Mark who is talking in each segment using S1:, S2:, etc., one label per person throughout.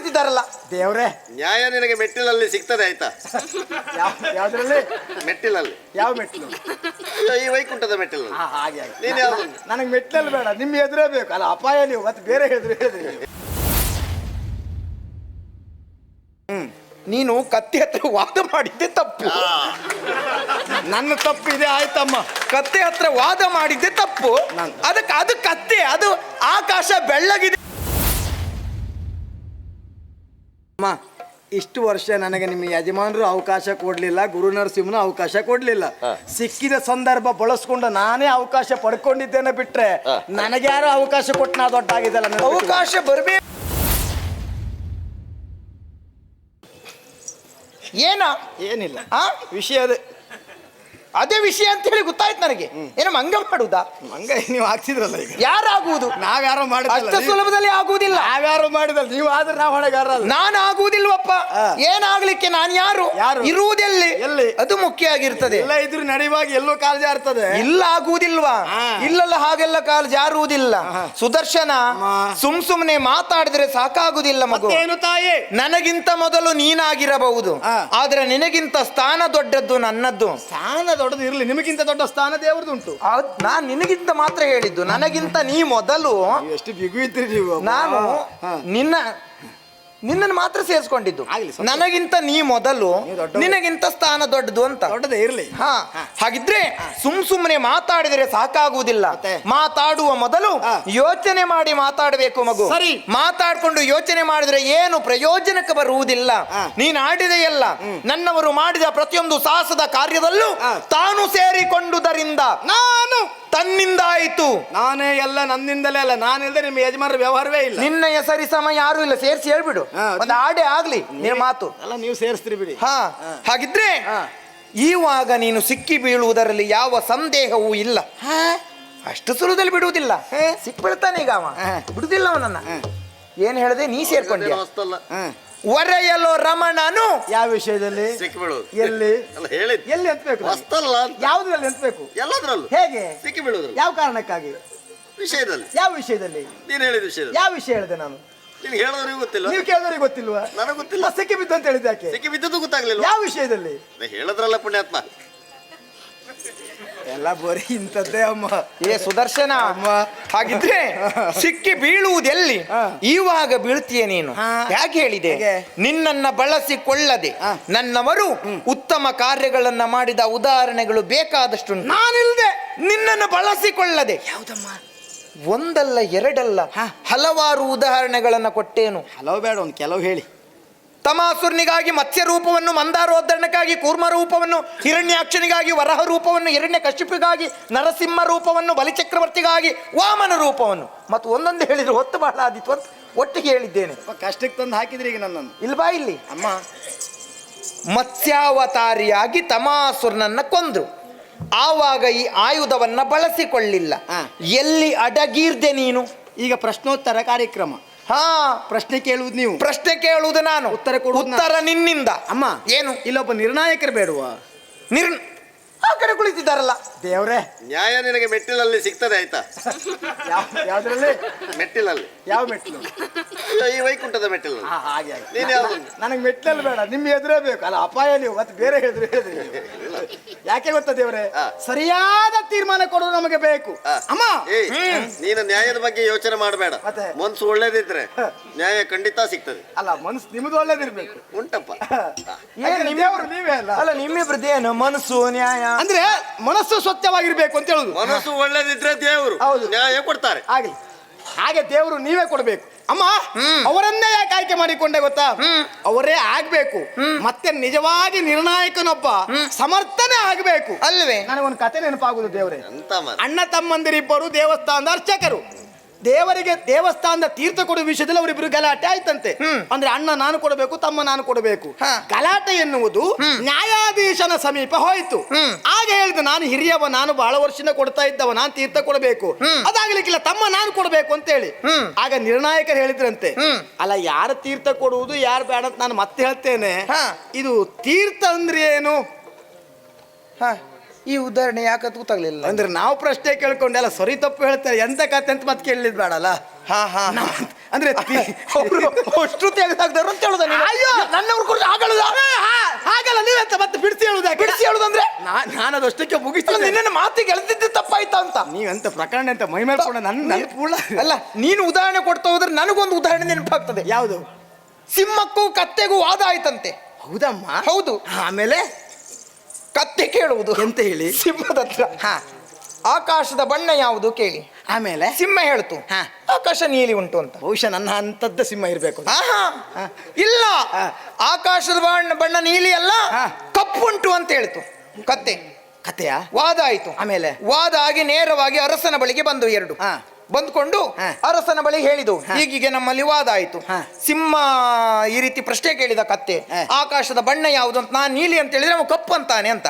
S1: ಕುಳಿತಿದ್ದಾರಲ್ಲ.
S2: ದೇವ್ರೆ.
S3: ನ್ಯಾಯ ನಿನಗೆ ಮೆಟ್ಟಿಲಲ್ಲಿ ಸಿಗ್ತದೆ ಆಯ್ತಾ?
S2: ಯಾವ ಯಾವ್ದ್ರಲ್ಲಿ?
S3: ಮೆಟ್ಟಿಲಲ್ಲಿ.
S2: ಯಾವ
S3: ಮೆಟ್ಟಿಲು? ಈ ವೈಕುಂಠದ ಮೆಟ್ಟಿಲಲ್ಲಿ.
S2: ಹಾ ಹಾಗೆ ಹಾಗೆ.
S3: ನೀನ್ ಯಾವ್ದು?
S2: ನನಗೆ ಮೆಟ್ಲಲ್ಲಿ ಬೇಡ ನಿಮ್ಗೆ ಎದುರೇ ಬೇಕು. ಅಲ್ಲ ಅಪಾಯ ನೀವು ಮತ್ತೆ ಬೇರೆ ಹೇಳಿದ್ರು ಹೇಳಿದ್ರಿ ನೀವು.
S1: ನೀನು ಕತ್ತಿ ಹತ್ರ ವಾದ ಮಾಡಿದ್ದೆ ತಪ್ಪು.
S2: ನನ್ನ ತಪ್ಪು ಇದೆ ಆಯ್ತಮ್ಮ.
S1: ಕತ್ತೆ ಹತ್ರ ವಾದ ಮಾಡಿದ್ದೆ ತಪ್ಪು. ಅದಕ್ಕೆ ಅದು ಕತ್ತೆ ಅದು ಆಕಾಶ ಬೆಳ್ಳಗಿದೆ.
S2: ಅಮ್ಮ ಇಷ್ಟು ವರ್ಷ ನನಗೆ ನಿಮ್ಮ ಯಜಮಾನರು ಅವಕಾಶ ಕೊಡ್ಲಿಲ್ಲ ಗುರು ನರಸಿಂಹನು ಅವಕಾಶ ಕೊಡ್ಲಿಲ್ಲ. ಸಿಕ್ಕಿದ ಸಂದರ್ಭ ಬಳಸ್ಕೊಂಡು ನಾನೇ ಅವಕಾಶ ಪಡ್ಕೊಂಡಿದ್ದೇನೆ ಬಿಟ್ರೆ ನನಗೆ ಯಾರು ಅವಕಾಶ ಕೊಟ್ಟು ನಾ ದೊಡ್ಡ ಆಗಿದ್ದಲ್ಲ ನನ್ನ ಬಿಟ್ಟು.
S1: ಅವಕಾಶ ಬರಬೇಕು ಏನ?
S2: ಏನಿಲ್ಲ.
S1: ಆ
S2: ವಿಷಯ ಅದೇ
S1: ಅದೇ ವಿಷಯ ಅಂತ ಹೇಳಿ ಗೊತ್ತಾಯ್ತು ನನಗೆ. ಏನು ಮಂಗ ಮಾಡುದಾ?
S2: ಮಂಗ ನೀವು ಹಾಕ್ತಿದ್ರಲ್ಲ ಈಗ.
S1: ಯಾರಾಗುವುದು?
S2: ನಾವ್ಯಾರೋ
S1: ಅಷ್ಟ
S2: ಅಷ್ಟು
S1: ಸುಲಭದಲ್ಲಿ ಆಗುವುದಿಲ್ಲ.
S2: ನಾವ್ಯಾರೋ ಮಾಡಿದಲ್ಲ ನೀವು ಆದ್ರೆ ನಾವು ಹೊಣೆಗಾರ
S1: ನಾನು ಆಗುವುದಿಲ್ವಪ್ಪ. ಏನಾಗ್ಲಿಕ್ಕೆ ನಾನು ಯಾರು?
S2: ಯಾರು?
S1: ಇರುವುದೆಲ್ಲಿ?
S2: ಎಲ್ಲಿ?
S1: ಅದು ಮುಖ್ಯ ಆಗಿರ್ತದೆ.
S2: ಎಲ್ಲ ಇದ್ರು ನಡೆಯುವಾಗ ಎಲ್ಲೋ ಕಾಲ ಜಾರ್ತದೆ.
S1: ಇಲ್ಲ ಆಗುವುದಿಲ್ವಾ? ಇಲ್ಲಲ್ಲ ಹಾಗೆಲ್ಲ ಕಾಲ ಜಾರುವುದಿಲ್ಲ. ಸುದರ್ಶನ. ಸುಮ್ ಸುಮ್ನೆ ಮಾತಾಡಿದ್ರೆ ಸಾಕಾಗುದಿಲ್ಲ ಮಗು.
S2: ಏನು ತಾಯಿ?
S1: ನನಗಿಂತ ಮೊದಲು ನೀನಾಗಿರಬಹುದು. ಆದ್ರೆ ನಿನಗಿಂತ ಸ್ಥಾನ ದೊಡ್ಡದ್ದು ನನ್ನದ್ದು.
S2: ಸ್ಥಾನ ದೊಡ್ಡದು ಇರಲಿ. ನಿಮಗಿಂತ ದೊಡ್ಡ ಸ್ಥಾನ ದೇವರದುಂಟು.
S1: ಹೌದ್, ನಾನ್ ನಿನಗಿಂತ ಮಾತ್ರ ಹೇಳಿದ್ದು. ನನಗಿಂತ ನೀ ಮೊದಲು
S2: ಎಷ್ಟು ಬಿಗು ಇದ್ರಿ ನೀವು
S1: ನಾನು ನಿನ್ನ ನಿನ್ನನ್ನು ಮಾತ್ರ ಸೇರಿಸ್ಕೊಂಡಿದ್ದು
S2: ಆಗ್ಲಿ.
S1: ನನಗಿಂತ ನೀ ಮೊದಲು
S2: ದೊಡ್ಡವರು.
S1: ನಿನಗಿಂತ ಸ್ಥಾನ ದೊಡ್ಡದು ಅಂತ
S2: ದೊಡ್ಡದೇ ಇರಲಿ
S1: ಹಾ ಹಾಗಿದ್ರೆ ಸುಮ್ ಸುಮ್ಮನೆ ಮಾತಾಡಿದರೆ ಸಾಕಾಗುವುದಿಲ್ಲ
S2: ಮತ್ತೆ?
S1: ಮಾತಾಡುವ ಮೊದಲು
S2: ಹಾ.
S1: ಯೋಚನೆ ಮಾಡಿ ಮಾತಾಡಬೇಕು ಮಗು
S2: ಸರಿ.
S1: ಮಾತಾಡ್ಕೊಂಡು ಯೋಚನೆ ಮಾಡಿದ್ರೆ ಏನು ಪ್ರಯೋಜನಕ್ಕೆ ಬರುವುದಿಲ್ಲ
S2: ಹಾ.
S1: ನೀನ್ ಆಡಿದೆಯಲ್ಲ ನನ್ನವರು ಮಾಡಿದ ಪ್ರತಿಯೊಂದು ಸಾಹಸದ ಕಾರ್ಯದಲ್ಲೂ
S2: ಹಾ.
S1: ತಾನು ಸೇರಿಕೊಂಡುದರಿಂದ
S2: ನಾನು
S1: ತನ್ನಿಂದ ಆಯಿತು
S2: ನಾನೇ ಎಲ್ಲ ನನ್ನಿಂದಲೇ ಅಲ್ಲ ನಾನು ಇಲ್ಲದೆ ನಿಮ್ಮ ಯಜಮಾನರ ವ್ಯವಹಾರವೇ ಇಲ್ಲ.
S1: ನಿನ್ನ ಹೆಸರಿ ಸಮ ಯಾರು ಇಲ್ಲ ಸೇರಿಸಿ ಹೇಳ್ಬಿಡು.
S2: ಹಾ, ಅದು-
S1: ಒಂದು ಆಡೆ ಆಗ್ಲಿ ನಿನ್ನ ಮಾತು.
S2: ಅಲ್ಲ ನೀವು ಸೇರಿಸ್ತೀರಿ ಬಿಡಿ.
S1: ಹಾ ಹಾಗಿದ್ರೆ
S2: ಹಾ.
S1: ಈವಾಗ ನೀನು ಸಿಕ್ಕಿ ಬೀಳುವುದರಲ್ಲಿ ಯಾವ ಸಂದೇಹವೂ ಇಲ್ಲ. ಅಷ್ಟು ಸುಲಭದಲ್ಲಿ ಬಿಡುವುದಿಲ್ಲ. ಸಿಕ್ಬಿಡ್ತಾನೆ ಈಗ ಅವ.
S2: ಹಾ.
S1: ಬಿಡುದಿಲ್ಲ ಅವನನ್ನ. ಏನ್ ಹೇಳಿದೆ ನೀ ಸೇರ್ಕೊಂಡ್ಯ?
S2: ಹಾ.
S1: ಒರೆಯಲು ರಮಣನು.
S2: ಯಾವ ವಿಷಯದಲ್ಲಿ?
S3: ಸಿಕ್ಕಿಬಿಡುದು
S2: ಎಲ್ಲಿ?
S3: ಅಲ್ಲ ಹೇಳಿದ್
S2: ಎಲ್ಲಿ ಎತ್ತಬೇಕು
S3: ಹೊಸ್ತಲ್ಲ ಅಂತ.
S2: ಯಾವ್ದ್ರಲ್ಲಿ ಎತ್ತಬೇಕು
S3: ಎಲ್ಲದ್ರಲ್ಲೂ.
S2: ಹೇಗೆ?
S3: ಸಿಕ್ಕಿ ಬೀಳುದ್ರಲ್ಲಿ
S2: ಯಾವ ಕಾರಣಕ್ಕಾಗಿ?
S3: ವಿಷಯದಲ್ಲಿ.
S2: ಯಾವ ವಿಷಯದಲ್ಲಿ?
S3: ನೀನು ಹೇಳಿದ ವಿಷಯದಲ್ಲಿ.
S2: ಯಾವ ವಿಷಯ ಹೇಳಿದೆ ನಾನು?
S3: ನೀನು ಹೇಳೋರಿಗೆ ಗೊತ್ತಿಲ್ಲ.
S2: ನೀವು ಕೇಳಿದವ್ರಿಗೆ ಗೊತ್ತಿಲ್ವಾ?
S3: ನನಗೆ ಗೊತ್ತಿಲ್ಲ.
S2: ಸಿಕ್ಕಿ ಬಿದ್ದು ಅಂತ ಹೇಳಿದ್ದಾಕೆ ಯಾಕೆ
S3: ಸಿಕ್ಕಿ ಬಿದ್ದದ್ದು ಗೊತ್ತಾಗ್ಲಿಲ್ಲ.
S2: ಯಾವ ವಿಷಯದಲ್ಲಿ?
S3: ಹೇಳದ್ರಲ್ಲ ಪುಣ್ಯಾತ್ಮ.
S2: ಎಲ್ಲ ಬರೀ ಇಂಥದ್ದೇ ಅಮ್ಮ.
S1: ಏ ಸುದರ್ಶನ
S2: ಅಮ್ಮ.
S1: ಹಾಗಿದ್ರೆ ಸಿಕ್ಕಿ ಬೀಳುವುದೆಲ್ಲಿ?
S2: ಈವಾಗ
S1: ಇವಾಗ ಬೀಳ್ತೀಯ ನೀನು? ಯಾಕೆ ಹೇಳಿದೆ? ನಿನ್ನನ್ನ ಬಳಸಿಕೊಳ್ಳದೆ. ನನ್ನವರು ಉತ್ತಮ ಕಾರ್ಯಗಳನ್ನ ಮಾಡಿದ ಉದಾಹರಣೆಗಳು ಬೇಕಾದಷ್ಟು
S2: ನಾನಿಲ್ದೆ.
S1: ನಿನ್ನನ್ನು ಬಳಸಿಕೊಳ್ಳದೆ.
S2: ಯಾವ್ದಮ್ಮ?
S1: ಒಂದಲ್ಲ ಎರಡಲ್ಲ ಹಲವಾರು ಉದಾಹರಣೆಗಳನ್ನ ಕೊಟ್ಟೇನು.
S2: ಹಲವು ಬೇಡ ಒಂದು ಕೆಲವು ಹೇಳಿ.
S1: ತಮಾಸುರನಿಗಾಗಿ ಮತ್ಸ್ಯ ರೂಪವನ್ನು ಮಂದಾರೋದ್ಧರಣಕ್ಕಾಗಿ ಕೂರ್ಮ ರೂಪವನ್ನು ಹಿರಣ್ಯಾಕ್ಷನಿಗಾಗಿ ವರಹ ರೂಪವನ್ನು ಹಿರಣ್ಯ ಕಶ್ಯಪಿಗಾಗಿ ನರಸಿಂಹ ರೂಪವನ್ನು ಬಲಿಚಕ್ರವರ್ತಿಗಾಗಿ ವಾಮನ ರೂಪವನ್ನು ಮತ್ತು ಒಂದೊಂದು ಹೇಳಿದ್ರು ಹೊತ್ತು ಬಹಳ ಆದಿತ್ತು ಅಂತ ಒಟ್ಟಿಗೆ ಹೇಳಿದ್ದೇನೆ.
S2: ಕಷ್ಟಕ್ಕೆ ತಂದು ಹಾಕಿದ್ರಿ ಈಗ ನನ್ನನ್ನು.
S1: ಇಲ್ಬಾ ಇಲ್ಲಿ.
S2: ಅಮ್ಮ.
S1: ಮತ್ಸ್ಯಾವತಾರಿಯಾಗಿ ತಮಾಸುರನನ್ನ ಕೊಂದ್ರು. ಆವಾಗ ಈ ಆಯುಧವನ್ನ ಬಳಸಿಕೊಳ್ಳಿಲ್ಲ. ಎಲ್ಲಿ ಅಡಗೀರ್ದೆ ನೀನು?
S2: ಈಗ ಪ್ರಶ್ನೋತ್ತರ ಕಾರ್ಯಕ್ರಮ.
S1: ಹಾ
S2: ಪ್ರಶ್ನೆ ಕೇಳುವುದು ನೀವು.
S1: ಪ್ರಶ್ನೆ ಕೇಳುವುದು ನಾನು.
S2: ಉತ್ತರ ಕೊಡು
S1: ಉತ್ತರ ನಿನ್ನಿಂದ.
S2: ಅಮ್ಮ
S1: ಏನು?
S2: ಇಲ್ಲೊಬ್ಬ ನಿರ್ಣಾಯಕರು ಬೇಡುವ?
S1: ನಿರ್ ಆ ಕಡೆ ಕುಳಿತಿದ್ದಾರಲ್ಲ.
S2: ದೇವ್ರೆ.
S3: ನ್ಯಾಯ ನಿನಗೆ ಮೆಟ್ಟಿಲಲ್ಲಿ ಸಿಗ್ತದೆ ಆಯ್ತಾ?
S2: ಯಾವ ಯಾವ್ದ್ರಲ್ಲಿ?
S3: ಮೆಟ್ಟಿಲಲ್ಲಿ.
S2: ಯಾವ
S3: ಮೆಟ್ಟಿಲು? ಈ ವೈಕುಂಠದ ಮೆಟ್ಟಿಲಲ್ಲಿ.
S2: ಹಾ ಹಾಗೆ ಹಾಗೆ.
S3: ನೀನ್ ಯಾವ್ದು?
S2: ನನಗೆ ಮೆಟ್ಲಲ್ಲಿ ಬೇಡ ನಿಮ್ಮ ಎದುರೇ ಬೇಕು. ಅಲ್ಲ ಅಪಾಯ ನೀವು ಮತ್ತೆ ಬೇರೆ ಹೇಳಿದ್ರೆ ಹೇಳಿದ್ರಿ ನೀವು. ಯಾಕೆ ಗೊತ್ತಾ ದೇವ್ರೆ?
S3: ಹಾ.
S2: ಸರಿಯಾದ ತೀರ್ಮಾನ ಕೊಡೋದು ನಮಗೆ ಬೇಕು.
S3: ಆ.
S2: ಅಮ್ಮ!
S3: ಏಯ್ ನೀನು ನ್ಯಾಯದ ಬಗ್ಗೆ ಯೋಚನೆ ಮಾಡಬೇಡ.
S2: ಮತ್ತೆ?
S3: ಮನ್ಸು ಒಳ್ಳೇದಿದ್ರೆ ನ್ಯಾಯ ಖಂಡಿತ ಸಿಗ್ತದೆ.
S2: ಅಲ್ಲ ಮನ್ಸು ನಿಮ್ದು ಒಳ್ಳೇದಿರ್ಬೇಕು.
S3: ಉಂಟಪ್ಪ.
S2: ಏನ್ ದೇವರು ನೀವೇ ಅಲ್ಲ?
S1: ಅಲ್ಲ ನಿಮ್ಮಿಬ್ರದ್ದು ಏನು? ಮನಸ್ಸು ನ್ಯಾಯ?
S2: ಅಂದ್ರೆ ಮನಸ್ಸು ಸ್ವಚ್ಛವಾಗಿರ್ಬೇಕು ಅಂತ ಹೇಳುದು.
S3: ಮನಸ್ಸು ಒಳ್ಳೇದಿದ್ರೆ ದೇವರು
S2: ಹೌದು.
S3: ನ್ಯಾಯ ಕೊಡ್ತಾರೆ.
S2: ಆಗಲಿ ಹಾಗೆ ದೇವರು ನೀವೇ ಕೊಡಬೇಕು. ಅಮ್ಮ ಅವರನ್ನೇ ಯಾಕೆ ಆಯ್ಕೆ ಮಾಡಿಕೊಂಡೆ ಗೊತ್ತಾ? ಅವರೇ ಆಗ್ಬೇಕು. ಮತ್ತೆ ನಿಜವಾಗಿ ನಿರ್ಣಾಯಕನೊಬ್ಬ ಸಮರ್ಥನೆ ಆಗ್ಬೇಕು.
S1: ಅಲ್ವೇ
S2: ನನಗೊಂದು ಕತೆ ನೆನಪಾಗುದು ದೇವರೇ.
S3: ಮರ.
S2: ಅಣ್ಣ ತಮ್ಮಂದಿರಿಬ್ಬರು ದೇವಸ್ಥಾನದ ಅರ್ಚಕರು. ದೇವರಿಗೆ ದೇವಸ್ಥಾನದ ತೀರ್ಥ ಕೊಡುವ ವಿಷಯದಲ್ಲಿ ಅವರಿಬ್ಬರು ಗಲಾಟೆ ಆಯ್ತಂತೆ. ಅಂದ್ರೆ ಅಣ್ಣ ನಾನು ಕೊಡಬೇಕು ತಮ್ಮ ನಾನು ಕೊಡಬೇಕು. ಗಲಾಟೆ ಎನ್ನುವುದು ನ್ಯಾಯಾಧೀಶನ ಸಮೀಪ ಹೋಯ್ತು. ಆಗ ಹೇಳಿದ ನಾನು ಹಿರಿಯವ ನಾನು ಬಹಳ ವರ್ಷದಿಂದ ಕೊಡ್ತಾ ಇದ್ದವ ನಾನು ತೀರ್ಥ ಕೊಡಬೇಕು. ಅದಾಗ್ಲಿಕ್ಕಿಲ್ಲ ತಮ್ಮ ನಾನು ಕೊಡಬೇಕು ಅಂತ ಹೇಳಿ ಆಗ ನಿರ್ಣಾಯಕರು ಹೇಳಿದ್ರಂತೆ ಅಲ್ಲ ಯಾರು ತೀರ್ಥ ಕೊಡುವುದು ಯಾರು ಬೇಡ ಅಂತ ನಾನು ಮತ್ತೆ ಹೇಳ್ತೇನೆ. ಇದು ತೀರ್ಥ ಅಂದ್ರೆ ಏನು?
S1: ಹ, ಈ ಉದಾಹರಣೆ ಯಾಕತ್ತು ಗೊತ್ತಾಗ್ಲಿಲ್ಲ.
S2: ಅಂದ್ರೆ ನಾವು ಪ್ರಶ್ನೆ ಕೇಳ್ಕೊಂಡೆಲ್ಲ ಸರಿ ತಪ್ಪು ಹೇಳ್ತಾರೆ ಎಂತ ಕತೆ ಅಂತ ಮತ್ತೆ ಕೇಳಲಿದ್ ಬೇಡಲ್ಲ
S1: ಹಾ ಹಾ.
S2: ಅಂದ್ರೆ
S1: ಅವರು ಅಷ್ಟು ತೆಗೆದಾಕ್ದಾರು ಅಂತ ಹೇಳುದ
S2: ಅಯ್ಯೋ!
S1: ನನ್ನವ್ರು ಕೂಡ ಆಗಲ್ಲ
S2: ಹಾ- ಹಾಗಲ್ಲ ನೀವೆಂತ ಮತ್ತೆ ಬಿಡಿಸಿ ಹೇಳುದ?
S1: ಬಿಡಿಸಿ ಹೇಳುದಂದ್ರೆ?
S2: ನಾನು ಅದಷ್ಟಕ್ಕೆ ಮುಗಿಸ್ತೀನಿ.
S1: ನಿನ್ನ ಮಾತಿಗೆ ಎಳ್ದಿದ್ದು ತಪ್ಪಾಯ್ತಾ ಅಂತ?
S2: ನೀವೆಂತ ಪ್ರಕರಣ ಅಂತ ಮೈ ಮೇಲ್ಕೊಂಡ ನನ್ನ ನನ್ನ
S1: ಅಲ್ಲ ನೀನು ಉದಾಹರಣೆ ಕೊಡ್ತಾ ಹೋದ್ರೆ ನನಗೊಂದು ಉದಾಹರಣೆ ನೆನಪಾಗ್ತದೆ.
S2: ಯಾವುದು?
S1: ಸಿಂಹಕ್ಕೂ ಕತ್ತೆಗೂ ವಾದ ಆಯ್ತಂತೆ.
S2: ಹೌದಮ್ಮ.
S1: ಹೌದು.
S2: ಆಮೇಲೆ?
S1: ಕತ್ತೆ ಕೇಳುವುದು.
S2: ಎಂತ ಹೇಳಿ?
S1: ಸಿಂಹದ ಹತ್ರ.
S2: ಹಾ.
S1: ಆಕಾಶದ ಬಣ್ಣ ಯಾವುದು ಕೇಳಿ.
S2: ಆಮೇಲೆ?
S1: ಸಿಂಹ ಹೇಳ್ತು.
S2: ಹಾ.
S1: ಆಕಾಶ ನೀಲಿ ಉಂಟು ಅಂತ.
S2: ಬಹುಶಃ ನನ್ನ ಅಂತದ್ದ ಸಿಂಹ ಇರಬೇಕು.
S1: ಆಹಾ.
S2: ಹಾ.
S1: ಇಲ್ಲ. ಆಕಾಶದ ಬಣ್ಣ ಬಣ್ಣ ನೀಲಿ ಅಲ್ಲ.
S2: ಹಾ.
S1: ಕಪ್ಪುಂಟು ಅಂತ ಹೇಳ್ತು. ಕತ್ತೆ.
S2: ಕತೆಯ
S1: ವಾದ ಆಯ್ತು.
S2: ಆಮೇಲೆ?
S1: ವಾದ ಆಗಿ ನೇರವಾಗಿ ಅರಸನ ಬಳಿಗೆ ಬಂದು ಎರಡು.
S2: ಹಾ.
S1: ಬಂದ್ಕೊಂಡು. ಅರಸನ ಬಳಿ ಹೇಳಿದು. ಹೀಗೀಗೆ ನಮ್ಮಲ್ಲಿ ವಾದ ಆಯ್ತು. ಸಿಂಹ ಈ ರೀತಿ ಪ್ರಶ್ನೆ ಕೇಳಿದ ಕತ್ತೆ ಆಕಾಶದ ಬಣ್ಣ ಯಾವುದು ಅಂತ ನಾನು ನೀಲಿ ಅಂತ ಹೇಳಿದ್ರೆ ಅವನು ಕಪ್ಪು ಅಂತಾನೆ ಅಂತ.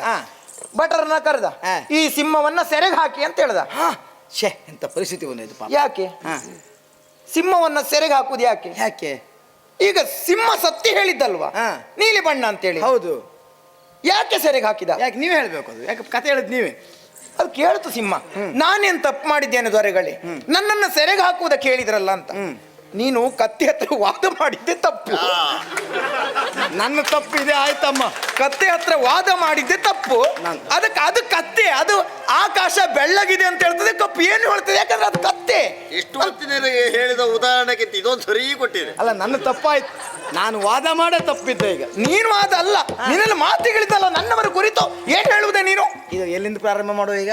S1: ಭಟರನ್ನ ಕರೆದ. ಈ ಸಿಂಹವನ್ನ ಸೆರೆಗೆ ಹಾಕಿ ಅಂತ ಹೇಳ್ದ.
S2: ಶೇ ಎಂತ ಪರಿಸ್ಥಿತಿ ಬಂದಿದ್ದು
S1: ಯಾಕೆ? ಸಿಂಹವನ್ನ ಸೆರೆಗೆ ಹಾಕುದು ಯಾಕೆ?
S2: ಯಾಕೆ?
S1: ಈಗ ಸಿಂಹ ಸತ್ತಿ ಹೇಳಿದ್ದಲ್ವಾ. ನೀಲಿ ಬಣ್ಣ ಅಂತೇಳಿ.
S2: ಹೌದು.
S1: ಯಾಕೆ ಸೆರೆಗೆ ಹಾಕಿದ?
S2: ಯಾಕೆ ನೀವೇ ಹೇಳ್ಬೇಕು ಅದು. ಯಾಕೆ ಕತೆ ಹೇಳಿದ್ ನೀವೇ.
S1: ಅದು ಕೇಳ್ತು ಸಿಂಹ. ನಾನೇನು ತಪ್ಪು ಮಾಡಿದ್ದೇನೆ ದೊರೆಗಳೇ? ನನ್ನನ್ನು ಸೆರೆಗೆ ಹಾಕುವುದಕ್ಕೆ ಹೇಳಿದ್ರಲ್ಲ ಅಂತ. ನೀನು ಕತ್ತಿ ಹತ್ರ ವಾದ ಮಾಡಿದ್ದೆ ತಪ್ಪು.
S2: ನನ್ನ ತಪ್ಪು ಇದೆ ಆಯ್ತಮ್ಮ.
S1: ಕತ್ತೆ ಹತ್ರ ವಾದ ಮಾಡಿದ್ದೆ ತಪ್ಪು. ಅದಕ್ಕೆ ಅದು ಕತ್ತೆ ಅದು ಆಕಾಶ ಬೆಳ್ಳಗಿದೆ ಅಂತ ಹೇಳ್ತದೆ ಕಪ್ಪು. ಏನು ಹೇಳ್ತದೆ? ಯಾಕಂದ್ರೆ ಅದು ಕತ್ತೆ.
S3: ಇಷ್ಟು ಹೊತ್ತಿನ ಹೇಳಿದ ಉದಾಹರಣೆಗೆ ಇದೊಂದು ಸರಿ ಕೊಟ್ಟಿದೆ.
S2: ಅಲ್ಲ ನನ್ನ ತಪ್ಪಾಯ್ತು. ನಾನು ವಾದ ಮಾಡೇ ತಪ್ಪಿದ್ದೆ ಈಗ.
S1: ನೀನು ವಾದ ಅಲ್ಲ. ನಿನ್ನಲ್ಲಿ ಮಾತುಗಳಿದ್ದಲ್ಲ ನನ್ನವರ ಕುರಿತು ಏನು ಹೇಳುವುದೇ ನೀನು?
S2: ಇದು ಎಲ್ಲಿಂದ ಪ್ರಾರಂಭ ಮಾಡುವ ಈಗ?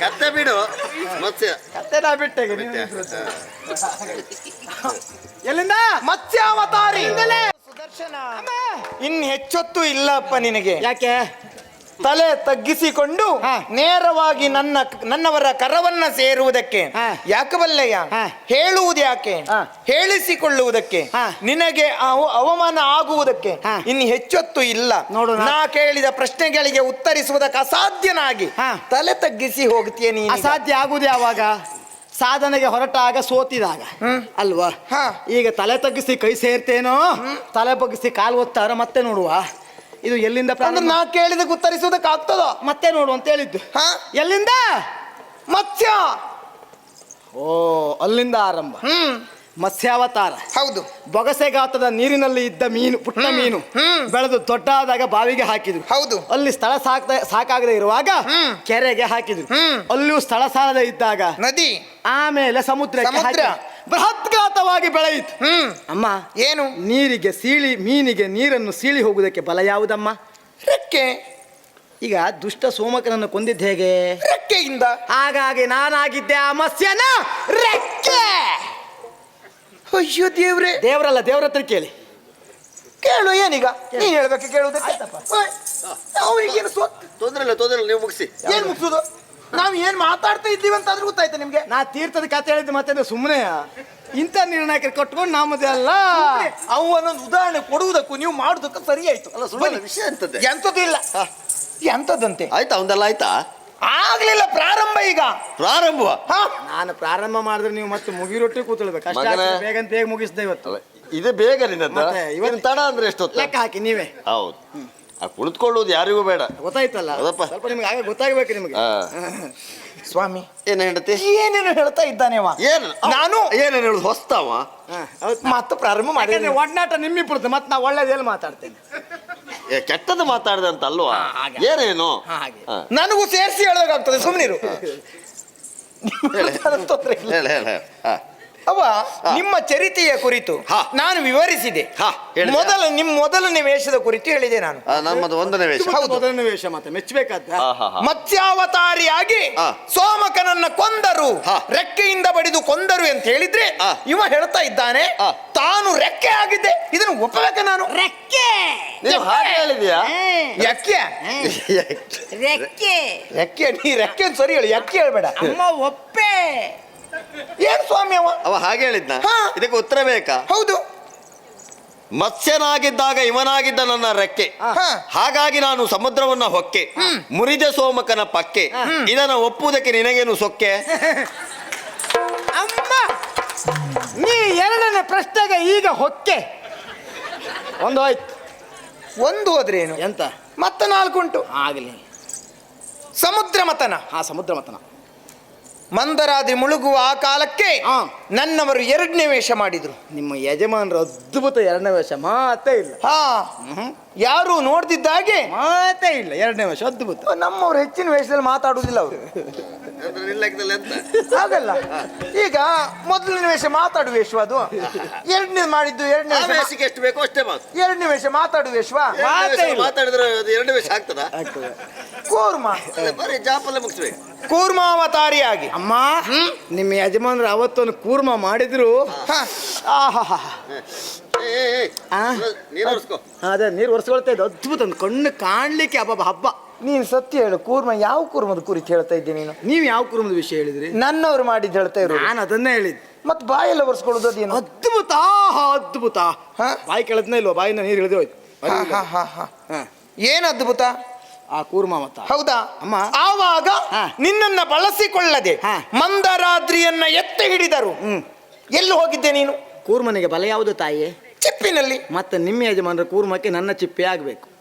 S3: ಕತ್ತೆ ಬಿಡು. ಮತ್ತೆ
S2: ಕತ್ತೆ ನಾ ಬಿಟ್ಟೆ ಈಗ ಮತ್ತೆ ಅವತಾರಿ ಎಲ್ಲಿಂದ
S1: ಸುದರ್ಶನ ಇನ್ ಹೆಚ್ಚೊತ್ತು ಇಲ್ಲಪ್ಪ ನಿನಗೆ.
S2: ಯಾಕೆ?
S1: ತಲೆ ತಗ್ಗಿಸಿಕೊಂಡು ನೇರವಾಗಿ ನನ್ನ ನನ್ನವರ ಕರವನ್ನ ಸೇರುವುದಕ್ಕೆ.
S2: ಯಾಕವಲ್ಲಯ್ಯ
S1: ಯಾಕೆ ಬಲ್ಲೆಯ? ಹೇಳುವುದು ಯಾಕೆ. ಹೇಳಿಸಿಕೊಳ್ಳುವುದಕ್ಕೆ. ನಿನಗೆ ಅವಮಾನ ಆಗುವುದಕ್ಕೆ. ಇನ್ನು ಹೆಚ್ಚೊತ್ತು ಇಲ್ಲ.
S2: ನೋಡು ನಾ-
S1: ನಾ ಕೇಳಿದ ಪ್ರಶ್ನೆಗಳಿಗೆ ಉತ್ತರಿಸುವುದಕ್ಕೆ ಅಸಾಧ್ಯನಾಗಿ. ತಲೆ ತಗ್ಗಿಸಿ ಹೋಗ್ತೀಯ ನೀನು
S2: ಅಸಾಧ್ಯ ಆಗುವುದು ಯಾವಾಗ? ಸಾಧನೆಗೆ ಹೊರಟಾಗ ಸೋತಿದಾಗ. ಅಲ್ವಾ?
S1: ಹಾ.
S2: ಈಗ ತಲೆ ತಗ್ಗಿಸಿ ಕೈ ಸೇರ್ತೇನೋ? ತಲೆ ಬಗ್ಗಿಸಿ ಕಾಲು ಒತ್ತಾರ ಮತ್ತೆ ನೋಡುವ. ಇದು ಎಲ್ಲಿಂದ ಪ್ರಾರಂಭ?
S1: ನಾ ಕೇಳಿದಕ್ಕೆ ಉತ್ತರಿಸುವುದಕ್ಕೆ ಆಗ್ತದೋ?
S2: ಮತ್ತೆ ನೋಡು ಅಂತ ಹೇಳಿದ್ದು.
S1: ಹಾ.
S2: ಎಲ್ಲಿಂದ?
S1: ಮತ್ಸ್ಯ.
S2: ಓ ಅಲ್ಲಿಂದ ಆರಂಭ.
S1: ಹ್ಮ್.
S2: ಮತ್ಸ್ಯಾವತಾರ.
S1: ಹೌದು.
S2: ಬೊಗಸೆಗಾತದ ನೀರಿನಲ್ಲಿ ಇದ್ದ ಮೀನು ಪುಟ್ಟ ಮೀನು. ಬೆಳೆದು ದೊಡ್ಡಾದಾಗ ಬಾವಿಗೆ ಹಾಕಿದ್ರು.
S1: ಹೌದು.
S2: ಅಲ್ಲಿ ಸ್ಥಳ ಸಾಕ್ತ ಸಾಕಾಗದೆ ಇರುವಾಗ ಕೆರೆಗೆ ಹಾಕಿದ್ರು. ಅಲ್ಲಿಯೂ ಸ್ಥಳ ಸಾಲದೆ ಇದ್ದಾಗ
S1: ನದಿ.
S2: ಆಮೇಲೆ ಸಮುದ್ರಕ್ಕೆ
S1: ಸಮುದ್ರ.
S2: ಬೃಹತ್ಘಾತವಾಗಿ ಬೆಳೆಯಿತು.
S1: ಹ್ಮ್.
S2: ಅಮ್ಮ
S1: ಏನು?
S2: ನೀರಿಗೆ ಸೀಳಿ ಮೀನಿಗೆ ನೀರನ್ನು ಸೀಳಿ ಹೋಗುವುದಕ್ಕೆ ಬಲ ಯಾವುದಮ್ಮ?
S1: ರೆಕ್ಕೆ.
S2: ಈಗ ದುಷ್ಟ ಸೋಮಕನನ್ನು ಕೊಂದಿದ್ದ ಹೇಗೆ?
S1: ರೆಕ್ಕೆಯಿಂದ.
S2: ಹಾಗಾಗಿ ನಾನಾಗಿದ್ದೆ ಆ ಮತ್ಸ್ಯನ ರೆಕ್ಕೆ.
S1: ಅಯ್ಯೋ ದೇವ್ರೆ.
S2: ದೇವರಲ್ಲ ದೇವ್ರ ಹತ್ರ ಕೇಳಿ.
S1: ಕೇಳು ಏನೀಗ? ನೀನ್ ಹೇಳ್ಬೇಕು ಅವ್ರಿಗೇನು ಸೊತ್ತು
S3: ತೊಂದ್ರೆ ಇಲ್ಲ ತೊಂದ್ರೆ ಇಲ್ಲ ನೀವು ಮುಗಿಸಿ.
S1: ಏನ್ ಮುಗಿಸುದು? ನಾವು ಏನ್ ಮಾತಾಡ್ತಾ ಇದ್ದೀವಿ ಅಂತ ಆದ್ರೂ ಗೊತ್ತಾಯ್ತು ನಿಮ್ಗೆ?
S2: ನಾ ತೀರ್ಥದ ಕತೆ ಹೇಳಿದ್ದು ಮತ್ತೆ ಸುಮ್ಮನೆ ಇಂಥ ನಿರ್ಣಯ ಕಟ್ಕೊಂಡು ನಮ್ಮದೇ ಅಲ್ಲ.
S1: ಅವನೊಂದು ಉದಾಹರಣೆ ಕೊಡುವುದಕ್ಕೂ ನೀವು ಮಾಡುದಕ್ಕೂ ಸರಿ ಆಯ್ತು
S3: ಅಲ್ಲ ಸುಮ್ಮನೆ ವಿಷಯ ಎಂತದ್ದು
S1: ಎಂತದ್ದು ಇಲ್ಲ. ಎಂತದಂತೆ
S3: ಆಯ್ತಾ ಒಂದೆಲ್ಲ ಆಯ್ತಾ?
S1: ಆಗ್ಲಿಲ್ಲ ಪ್ರಾರಂಭ ಈಗ.
S3: ಪ್ರಾರಂಭ
S1: ಹಾ.
S2: ನಾನು ಪ್ರಾರಂಭ ಮಾಡಿದ್ರೆ ನೀವು ಮತ್ತೆ ಮುಗಿರೊಟ್ಟಿ ಕೂತ್ಕೊಳ್ಬೇಕು. ಅಷ್ಟೇ
S3: ಮಗನೇ.
S2: ಆಗ್ತದೆ, ಬೇಗ ಅಂತ ಬೇಗ ಮುಗಿಸ್ದೆ ಇವತ್ತು?
S3: ಇದು ಬೇಗ ನಿನ್ನದ
S2: ಮತ್ತೆ ಇವತ್ತು-
S3: ಇವತ್ತು ತಡ ಅಂದ್ರೆ ಎಷ್ಟು
S2: ಲೆಕ್ಕ ಹಾಕಿ ನೀವೇ.
S3: ಹೌದು. ಆ ಕುಳಿತುಕೊಳ್ಳುವುದು ಯಾರಿಗೂ ಬೇಡ.
S2: ಗೊತ್ತಾಯ್ತಲ್ಲ?
S3: ಹೌದಪ್ಪ.
S2: ಸ್ವಲ್ಪ ನಿಮ್ಗೆ ಆಗ ಗೊತ್ತಾಗಬೇಕು ನಿಮಗೆ.
S3: ಆ.
S1: ಸ್ವಾಮಿ.
S3: ಏನ್ ಹೆಂಡತಿ?
S1: ಏನೇನು ಹೇಳ್ತಾ ಇದ್ದಾನೆ ಅವ?
S3: ಏನು?
S1: ನಾನು?
S3: ಏನೇನು ಹೇಳುದು? ಹೊಸ್ತಾವ?
S2: ಹಾ, ಹೌದು.
S1: ಮತ್ತೆ ಪ್ರಾರಂಭ
S2: ಯಾಕಂದ್ರೆ
S1: ಮಾಡಿದ್ರೆ
S2: ಒಡನಾಟ ನಿಮ್ಮಿಬ್ರದ್ದು ಮತ್ತೆ ನಾ ಒಳ್ಳೇದೇನು ಮಾತಾಡ್ತೇನೆ?
S3: ಏ, ಕೆಟ್ಟದ್ದು ಮಾತಾಡಿದೆ ಅಂತ ಅಲ್ವಾ
S2: ಹಾಗೆ.
S3: ಏನೇನು
S2: ಹಾ, ಹಾಗೆ.
S3: ಹಾ.
S1: ನನಗೂ ಸೇರಿಸಿ ಹೇಳ್ಬೇಕಾಗ್ತದೆ ಸುಮ್ಮನಿರು
S3: ಹೇಳಿ.
S1: ತೊಂದ್ರೆ ಇಲ್ಲ.
S3: ಹೇಳು ಹೇಳು ಹೇಳು ಹಾ
S1: ಅವ ನಿಮ್ಮ ಚರಿತೆಯ ಕುರಿತು
S3: ಹಾ.
S1: ನಾನು ವಿವರಿಸಿದೆ.
S3: ಹಾ.
S1: ಮೊದಲ ನಿಮ್ಮ ಮೊದಲನೇ ವೇಷದ ಕುರಿತು ಹೇಳಿದೆ ನಾನು.
S3: ಆ, ನಮ್ಮದು ಒಂದನೇ ವೇಷ.
S2: ಹೌದು. ಮೊದಲನೇ ವೇಷ ಮತ್ತೆ ಮೆಚ್ಚಬೇಕಾದ.
S1: ಮತ್ಸ್ಯಾವತಾರಿಯಾಗಿ
S3: ಹಾ.
S1: ಸೋಮಕನನ್ನ ಕೊಂದರು.
S3: ಹಾ.
S1: ರೆಕ್ಕೆಯಿಂದ ಬಡಿದು ಕೊಂದರು ಅಂತ ಹೇಳಿದ್ರೆ
S3: ಹಾ.
S1: ಇವ ಹೇಳ್ತಾ ಇದ್ದಾನೆ
S3: ಹಾ.
S1: ತಾನು ರೆಕ್ಕೆ ಆಗಿದ್ದೆ. ಇದನ್ನು ಒಪ್ಪಬೇಕ ನಾನು?
S2: ರೆಕ್ಕೆ.
S3: ನೀವು ಹಾಗೆ ಹೇಳಿದ್ಯಾ?
S1: ಯಕ್ಕೆ?
S2: ರೆಕ್ಕೆ.
S1: ರೆಕ್ಕೆ ನೀ ರೆಕ್ಕೆ ಅಂತ ಸರಿ ಹೇಳಿ ಯಾಕೆ ಹೇಳ್ಬೇಡ.
S2: ಅಮ್ಮ ಒಪ್ಪೆ.
S1: ಏನ್ ಸ್ವಾಮಿ ಅವ?
S3: ಅವ ಹಾಗೆ ಹೇಳಿದ್ನ.
S1: ಹಾ.
S3: ಇದಕ್ಕೆ ಉತ್ತರ ಬೇಕಾ?
S1: ಹೌದು.
S3: ಮತ್ಸ್ಯನಾಗಿದ್ದಾಗ ಇವನಾಗಿದ್ದ ನನ್ನ ರೆಕ್ಕೆ.
S1: ಹಾ.
S3: ಹಾಗಾಗಿ ನಾನು ಸಮುದ್ರವನ್ನ ಹೊಕ್ಕೆ. ಮುರಿದ ಸೋಮಕನ ಪಕ್ಕೆ. ಇದನ್ನ ಒಪ್ಪುವುದಕ್ಕೆ ನಿನಗೇನು ಸೊಕ್ಕೆ?
S2: ಅಮ್ಮ ನೀ ಎರಡನೇ ಪ್ರಶ್ನೆಗೆ ಈಗ ಹೊಕ್ಕೆ. ಒಂದು ಹೋಯ್ತು
S1: ಒಂದು ಹೋದ್ರೇನು
S2: ಎಂತ?
S1: ಮತ್ತೆ ನಾಲ್ಕುಂಟು
S2: ಆಗಲಿ.
S1: ಸಮುದ್ರ ಮತನ?
S2: ಹಾ ಸಮುದ್ರ ಮತನ.
S1: ಮಂದರಾದ್ರಿ ಮುಳುಗುವ ಆ ಕಾಲಕ್ಕೆ
S2: ಹಾ.
S1: ನನ್ನವರು ಎರಡನೇ ವೇಷ ಮಾಡಿದ್ರು.
S2: ನಿಮ್ಮ ಯಜಮಾನರು ಅದ್ಭುತ ಎರಡನೇ ವೇಷ ಮಾತೇ ಇಲ್ಲ.
S1: ಹಾ. ಯಾರು ನೋಡ್ತಿದ್ದಾಗೆ
S2: ಮಾತೇ ಇಲ್ಲ ಎರಡನೇ ವೇಷ ಅದ್ಭುತ.
S1: ನಮ್ಮವರು ಹೆಚ್ಚಿನ ವೇಷದಲ್ಲಿ ಮಾತಾಡುವುದಿಲ್ಲ ಅವರು. ಹಾಗಲ್ಲ. ಈಗ ಮೊದಲನೇ ವೇಷ ಮಾತಾಡುವ ವಿಶ್ವ ಅದು. ಎರಡನೇ ಮಾಡಿದ್ದು ಎರಡನೇ ವೇಷ
S3: ವೇಷಕ್ಕೆ ಎಷ್ಟು ಬೇಕೋ ಅಷ್ಟೇ ಮಾತು.
S1: ಎರಡನೇ ವೇಷ ಮಾತಾಡುವ ವೇಷವಾ
S3: ಎರಡನೇ ವೇಷ
S2: ಇಲ್ಲ.
S3: ಮಾತಾಡಿದ್ರೆ ಅದು ಎರಡು ವೇಷ ಆಗ್ತದ?
S2: ಆಗ್ತದೆ.
S1: ಕೂರ್ಮ.
S3: ಬರೀ ಜಾಪಲ್ಲ ಮುಗಿಸ್ಬೇಕು.
S1: ಕೂರ್ಮಾವತಾರಿಯಾಗಿ.
S2: ಅಮ್ಮ ನಿಮ್ಮ ಯಜಮಾನ್ರು ಅವತ್ತೊಂದು ಕೂರ್ಮ ಮಾಡಿದ್ರು.
S1: ಹಾ.
S2: ಆಹಾಹಾ.
S3: ಏ, ಏ, ಏ,
S2: ಆ?
S3: ನೀನು ಒರೆಸ್ಕೋ.
S2: ಅದೇ ನೀರು ಒರೆಸ್ಕೊಳ್ತಾ ಇದ್ದು. ಅದ್ಭುತ ಒಂದು ಕಣ್ಣು ಕಾಣ್ಲಿಕ್ಕೆ ಹಬ್ಬ ಹಬ್ಬ.
S1: ನೀನು ಸತ್ಯ ಹೇಳು ಕೂರ್ಮ ಯಾವ ಕೂರ್ಮದ ಕುರಿತು ಹೇಳ್ತಾ ಇದ್ದೀನಿ ನೀನು?
S2: ನೀವು ಯಾವ ಕೂರ್ಮದ ವಿಷಯ ಹೇಳಿದ್ರಿ?
S1: ನನ್ನವ್ರು ಮಾಡಿದ್ದು ಹೇಳ್ತಾ ಇರೋ
S2: ನಾನು ಅದನ್ನೇ ಹೇಳಿದ್
S1: ಮತ್ ಬಾಯೆಲ್ಲ ಒರೆಸ್ಕೊಳ್ಳೋದು ಅದೇನು?
S2: ಅದ್ಭುತ ಆಹಾ, ಅದ್ಭುತ.
S1: ಹಾ?
S2: ಬಾಯಿ ಕೆಳದ್ನೇ ಇಲ್ವಾ? ಬಾಯಿನ ನೀರು ಇಳಿದು ಹೋಯ್ತು.
S1: ಹಾ, ಹಾ, ಹಾ, ಹಾ.
S2: ಹಾ.
S1: ಏನ್ ಅದ್ಭುತ?
S2: ಆ ಕೂರ್ಮ ಮತ್ತ.
S1: ಹೌದಾ?
S2: ಅಮ್ಮ.
S1: ಆವಾಗ
S2: ಹಾ.
S1: ನಿನ್ನನ್ನ ಬಳಸಿಕೊಳ್ಳದೆ
S2: ಹಾ.
S1: ಮಂದರಾದ್ರಿಯನ್ನ ಎತ್ತಿ ಹಿಡಿದರು.
S2: ಹ್ಮ್.
S1: ಎಲ್ಲಿ ಹೋಗಿದ್ದೆ ನೀನು?
S2: ಕೂರ್ಮನಿಗೆ ಬಲ ಯಾವುದು ತಾಯಿ?
S1: ಚಿಪ್ಪಿನಲ್ಲಿ.
S2: ಮತ್ತೆ ನಿಮ್ಮ ಯಜಮಾನರ ಕೂರ್ಮಕ್ಕೆ ನನ್ನ ಚಿಪ್ಪೆ ಆಗಬೇಕು.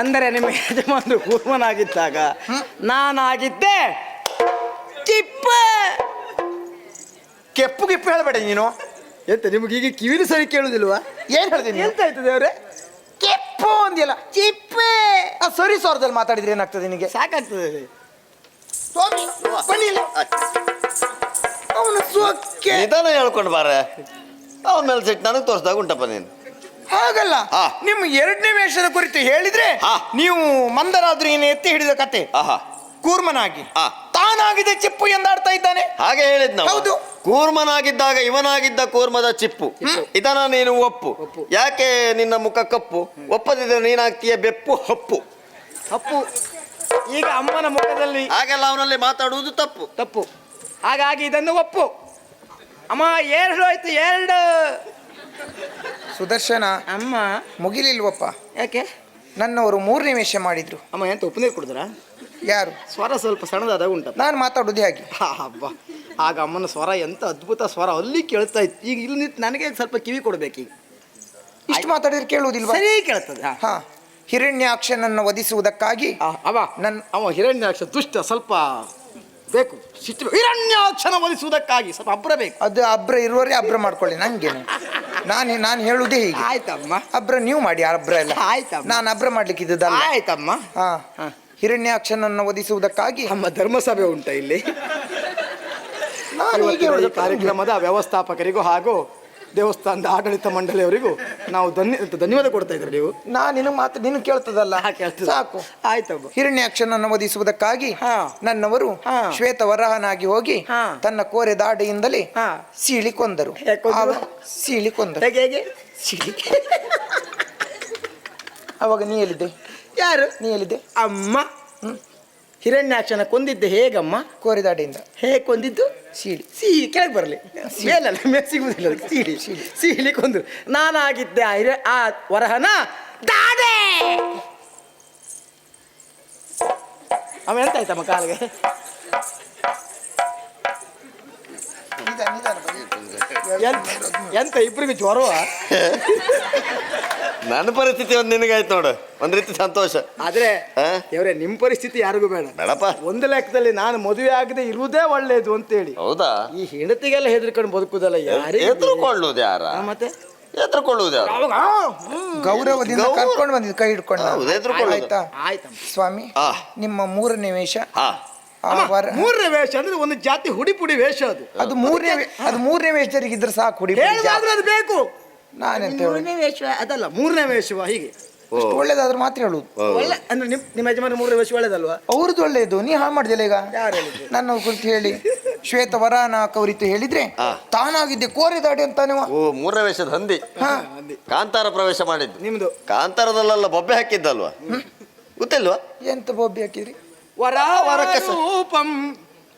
S2: ಅಂದರೆ ನಿಮ್ಮ ಯಜಮಾನರು ಕೂರ್ಮನಾಗಿದ್ದಾಗ ನಾನಾಗಿದ್ದೆ ಕಿಪ್ಪ.
S1: ಕೆಪ್ಪು ಗಿಪ್ಪು ಹೇಳಬೇಡ ನೀನು.
S2: ಎಂತ ನಿಮ್ಗೆ ಈಗ ಕಿವಿಲು ಸರಿ ಕೇಳುದಿಲ್ವಾ?
S1: ಏನು ಹೇಳ್ತೀನಿ
S2: ಎಂತ ಆಯ್ತದೆ ಅವ್ರೆ?
S1: ಕೆಪ್ಪು ಅಂದಿಲ್ಲ
S2: ಚಿಪ್ಪೆ
S1: ಆ ಸರಿ ಸ್ವರದಲ್ಲಿ ಮಾತಾಡಿದ್ರೆ ಏನಾಗ್ತದೆ ನಿನಗೆ?
S2: ಸಾಕಾಗ್ತದೆ
S1: ಸ್ವಾಮಿ ಬನ್ನಿ ಇಲ್ಲಿ. ಅವನು ಸೊಕ್ಕೆ.
S3: ನಿಧಾನ ಹೇಳ್ಕೊಂಡು ಬಾರ. ಅವನ ಮೇಲೆ ಸಿಟ್ಟು ನನಗೆ ತೋರಿಸ್ದಾಗ ಉಂಟಪ್ಪ ನೀನು.
S1: ಹಾಗಲ್ಲ.
S3: ನಿಮ್
S1: ನಿಮ್ಮ ಎರಡನೇ ವೇಷದ ಕುರಿತು ಹೇಳಿದ್ರೆ
S3: ನೀವು
S1: ನೀವು ಮಂದರಾದ್ರಿಯನ್ನು ಎತ್ತಿ ಹಿಡಿದ ಕತೆ.
S3: ಆಹಾ.
S1: ಕೂರ್ಮನಾಗಿ.
S3: ಆ.
S1: ತಾನಾಗಿದೆ ಚಿಪ್ಪು ಎಂದಾಡ್ತಾ ಇದ್ದಾನೆ.
S3: ಹಾಗೆ ಹೇಳಿದ್ ನಾವು.
S1: ಹೌದು.
S3: ಕೂರ್ಮನಾಗಿದ್ದಾಗ ಇವನಾಗಿದ್ದ ಕೂರ್ಮದ ಚಿಪ್ಪು. ಇದನ್ನ ನೀನು ಒಪ್ಪು. ಯಾಕೆ ನಿನ್ನ ಮುಖ ಕಪ್ಪು? ಒಪ್ಪದಿದ್ರೆ ನೀನಾಗ್ತೀಯ ಬೆಪ್ಪು ಹಪ್ಪು.
S2: ಹಪ್ಪು. ಈಗ ಅಮ್ಮನ ಮುಖದಲ್ಲಿ
S3: ಹಾಗೆಲ್ಲ ಅವನಲ್ಲಿ ಮಾತಾಡುವುದು ತಪ್ಪು.
S2: ತಪ್ಪು. ಹಾಗಾಗಿ ಇದನ್ನು ಒಪ್ಪು. ಅಮ್ಮ ಎರಡು ಆಯ್ತು ಎರಡು
S1: ಸುದರ್ಶನ
S2: ಅಮ್ಮ.
S1: ಮುಗಿಲಿಲ್ವಪ್ಪ.
S2: ಯಾಕೆ?
S1: ನನ್ನವರು ಮೂರು ನಿಮಿಷ ಮಾಡಿದ್ರು.
S2: ಅಮ್ಮ ಎಂತ ಉಪ್ಪು ನೀರು ಕುಡಿದ್ರ?
S1: ಯಾರು?
S2: ಸ್ವರ ಸ್ವಲ್ಪ ಸಣ್ಣದಾದ ಉಂಟ.
S1: ನಾನು ಮಾತಾಡೋದು ಹಾಗೆ?
S2: ಹಾ, ಹಬ್ಬ ಆಗ ಅಮ್ಮನ ಸ್ವರ ಎಂತ ಅದ್ಭುತ ಸ್ವರ ಅಲ್ಲಿ ಕೇಳ್ತಾ ಇತ್ತು. ಈಗ ಇಲ್ಲಿ ನಿಂತು ನನಗೆ ಸ್ವಲ್ಪ ಕಿವಿ ಕೊಡ್ಬೇಕೀಗ
S1: ಇಷ್ಟು ಮಾತಾಡಿದ್ರೆ ಕೇಳುವುದಿಲ್ಲ
S2: ಸರಿ ಕೇಳ್ತದೆ ಹಾ.
S1: ಹಿರಣ್ಯಾಕ್ಷನನ್ನು ವಧಿಸುವುದಕ್ಕಾಗಿ
S2: ಅವ
S1: ನನ್ನ
S2: ಅವ ಹಿರಣ್ಯಾಕ್ಷ ದುಷ್ಟ ಸ್ವಲ್ಪ ಬೇಕು. ಹಿರಣ್ಯಾಕ್ಷನ ವಧಿಸುವುದಕ್ಕಾಗಿ ಸ್ವಲ್ಪ ಅಬ್ರ ಬೇಕು.
S1: ಅದು ಅಬ್ರ ಇರುವವರೇ ಅಬ್ರ ಮಾಡ್ಕೊಳ್ಳಿ ನಂಗೇನು? ನಾನು ನಾನು ಹೇಳುದೇ ಹೀಗೆ.
S2: ಆಯ್ತಮ್ಮ.
S1: ಅಬ್ರ ನೀವು ಮಾಡಿ ಅಬ್ರ ಎಲ್ಲ.
S2: ಆಯ್ತಮ್ಮ.
S1: ನಾನು ಅಬ್ರ ಮಾಡ್ಲಿಕ್ಕೆ ಇದ್ದದಲ್ಲ
S2: ಆಯ್ತಮ್ಮ.
S1: ಹಾ. ಹಿರಣ್ಯಾಕ್ಷನನ್ನು ಒದಿಸುವುದಕ್ಕಾಗಿ
S2: ನಮ್ಮ ಧರ್ಮಸಭೆ ಉಂಟ ಇಲ್ಲಿ?
S1: ನಾನು ಹೀಗೆ
S2: ಇವತ್ತಿನ
S1: ಹೇಳುದು.
S2: ಕಾರ್ಯಕ್ರಮದ ವ್ಯವಸ್ಥಾಪಕರಿಗೂ ಹಾಗೂ ದೇವಸ್ಥಾನದ ಆಡಳಿತ ಮಂಡಳಿಯವರಿಗೂ ನಾವು ಧನ್ಯ ಧನ್ಯವಾದ ಕೊಡ್ತಾ ಇದ್ರೆ ನೀವು
S1: ನಾನು ನಿನ್ನ ಮಾತು ನಿನ್ನ ಕೇಳ್ತದಲ್ಲ
S2: ಕೇಳ್ತದೆ.
S1: ಸಾಕು
S2: ಆಯ್ತಮ್ಮ
S1: ಹಿರಣ್ಯಾಕ್ಷನನ್ನು ವಧಿಸುವುದಕ್ಕಾಗಿ
S2: ಹಾ.
S1: ನನ್ನವರು
S2: ಹಾ.
S1: ಶ್ವೇತವರಹನಾಗಿ ಹೋಗಿ
S2: ಹಾ.
S1: ತನ್ನ ಕೋರೆ ದಾಡಿಯಿಂದಲೇ
S2: ಹಾ.
S1: ಸೀಳಿ ಕೊಂದರು
S2: ಹೇಗೆ ಕೊಂದ್ರು?
S1: ಆವ- ಸೀಳಿ ಕೊಂದರು
S2: ಹೇಗೆ ಹೇಗೆ
S1: ಸೀಳಿ ಅವಾಗ ನೀ ಹೇಳಿದ್ದೆ
S2: ಯಾರು
S1: ನೀ ಹೇಳಿದ್ದೆ
S2: ಅಮ್ಮ ಹಿರಣ್ಯಾಕ್ಷನ ಕೊಂದಿದ್ದೆ ಹೇಗಮ್ಮ?
S1: ಕೋರಿದಾಡಿಯಿಂದ.
S2: ಹೇಗೆ ಕೊಂದಿದ್ದು?
S1: ಸೀಳಿ.
S2: ಸಿಹಿ ಕೆಳಗೆ ಬರಲಿ. ಮೇಲಲ್ಲ ಮೇಲೆ ಸಿಗುವುದಿಲ್ಲ ಅದಕ್ಕೆ ಸೀಳಿ. ಸೀಳಿ. ಕೊಂದು. ನಾನಾಗಿದ್ದೆ ಆ ಹಿರ ಆ ವರಹನ ದಾದೆ! ಅವ ಎಂತ ಆಯ್ತಮ್ಮ ಕಾಲಿಗೆ?
S1: ನಿಧಾನ, ನಿಧಾನ.
S2: ಎಂತ ಎಂತ ಇಬ್ಬರಿಗೂ ಜ್ವರವ?
S3: ನನ್ನ ಪರಿಸ್ಥಿತಿ ಒಂದು ನಿನಗಾಯ್ತು ನೋಡು. ಒಂದ್ ರೀತಿ ಸಂತೋಷ.
S2: ಆದ್ರೆ
S3: ಆ?
S2: ಇವರೇ ನಿಮ್ಮ ಪರಿಸ್ಥಿತಿ ಯಾರಿಗೂ ಬೇಡ.
S3: ಬೇಡಪ್ಪ.
S2: ಒಂದು ಲೆಕ್ಕದಲ್ಲಿ ನಾನು ಮದುವೆ ಆಗದೆ ಇರುವುದೇ ಒಳ್ಳೇದು ಅಂತೇಳಿ.
S3: ಹೌದಾ?
S2: ಈ ಹೆಂಡತಿಗೆಲ್ಲ ಹೆದರ್ಕೊಂಡು ಬದುಕುದಲ್ಲ ಯಾರಿಗೆ?
S3: ಎದುರುಕೊಳ್ಳುವುದು ಯಾರ?
S2: ಆ, ಮತ್ತೆ?
S3: ಎದುರುಕೊಳ್ಳುವುದು ಯಾರು?
S2: ಅವಾಗ, ಆ, ಹ್ಮ್.
S1: ಗೌರವದಿಂದ
S3: ಗೌರವ-
S1: ಕರ್ಕೊಂಡು ಬಂದಿದ್ದು ಕೈ ಹಿಡ್ಕೊಂಡು.
S3: ಹೌದು.
S1: ಆಯ್ತಾ
S2: ಆಯ್ತಮ್ಮ.
S1: ಸ್ವಾಮಿ
S3: ಆ.
S1: ನಿಮ್ಮ ಮೂರನೇ ವೇಷ
S3: ಹಾ
S1: ಆ.
S2: ಮೂರನೇ ವೇಷ ಅಂದ್ರೆ ಒಂದು ಜಾತಿ ಹುಡಿ ಪುಡಿ ವೇಷ ಅದು.
S1: ಅದು ಮೂರನೇ ಅದು ಮೂರನೇ ವೇಷದವರಿಗೆ ಇದ್ರೆ ಸಾಕು ಹುಡಿ
S2: ಅದು ಬೇಕು.
S1: ನಾನೆಂತ
S2: ಮೂರನೇ ವೇಷ ಅದಲ್ಲ ಮೂರನೇ ವೇಷವ ಹೀಗೆ.
S1: ಅಷ್ಟು ಒಳ್ಳೇದಾದ್ರೆ ಮಾತ್ರ ಹೇಳುದು.
S2: ಒಳ್ಳೆ ಅಂದ್ರೆ ನಿಮ್ ನಿಮ್ಮ ಯಜಮಾನ ಮೂರನೇ ವೇಷ ಒಳ್ಳೇದಲ್ವಾ?
S1: ಅವ್ರದ್ದು ಒಳ್ಳೇದು. ನೀ ಹಾಳು ಮಾಡಿದಿಲ್ಲ ಈಗ?
S2: ಯಾರು ಹೇಳಿದ್ರು?
S1: ನನ್ನ ಕುರಿತು ಹೇಳಿ. ಶ್ವೇತ ವರಾನ ಕವರಿತು ಹೇಳಿದ್ರೆ. ತಾನಾಗಿದ್ದೆ ಕೋರೆ ದಾಡಿ ಅಂತಾನೆ
S3: ಓ ಮೂರನೇ ವೇಷದ ಹಂದಿ.
S1: ಹಾ.
S3: ಕಾಂತಾರ ಪ್ರವೇಶ ಮಾಡಿದ್ದು.
S2: ನಿಮ್ದು.
S3: ಕಾಂತಾರದಲ್ಲೆಲ್ಲ ಬೊಬ್ಬೆ ಹಾಕಿದ್ದಲ್ವಾ? ಗೊತ್ತಿಲ್ವಾ?
S1: ಎಂತ ಬೊಬ್ಬೆ ಹಾಕಿದ್ರಿ?
S2: ವರಾವರಕ ರೂಪಂ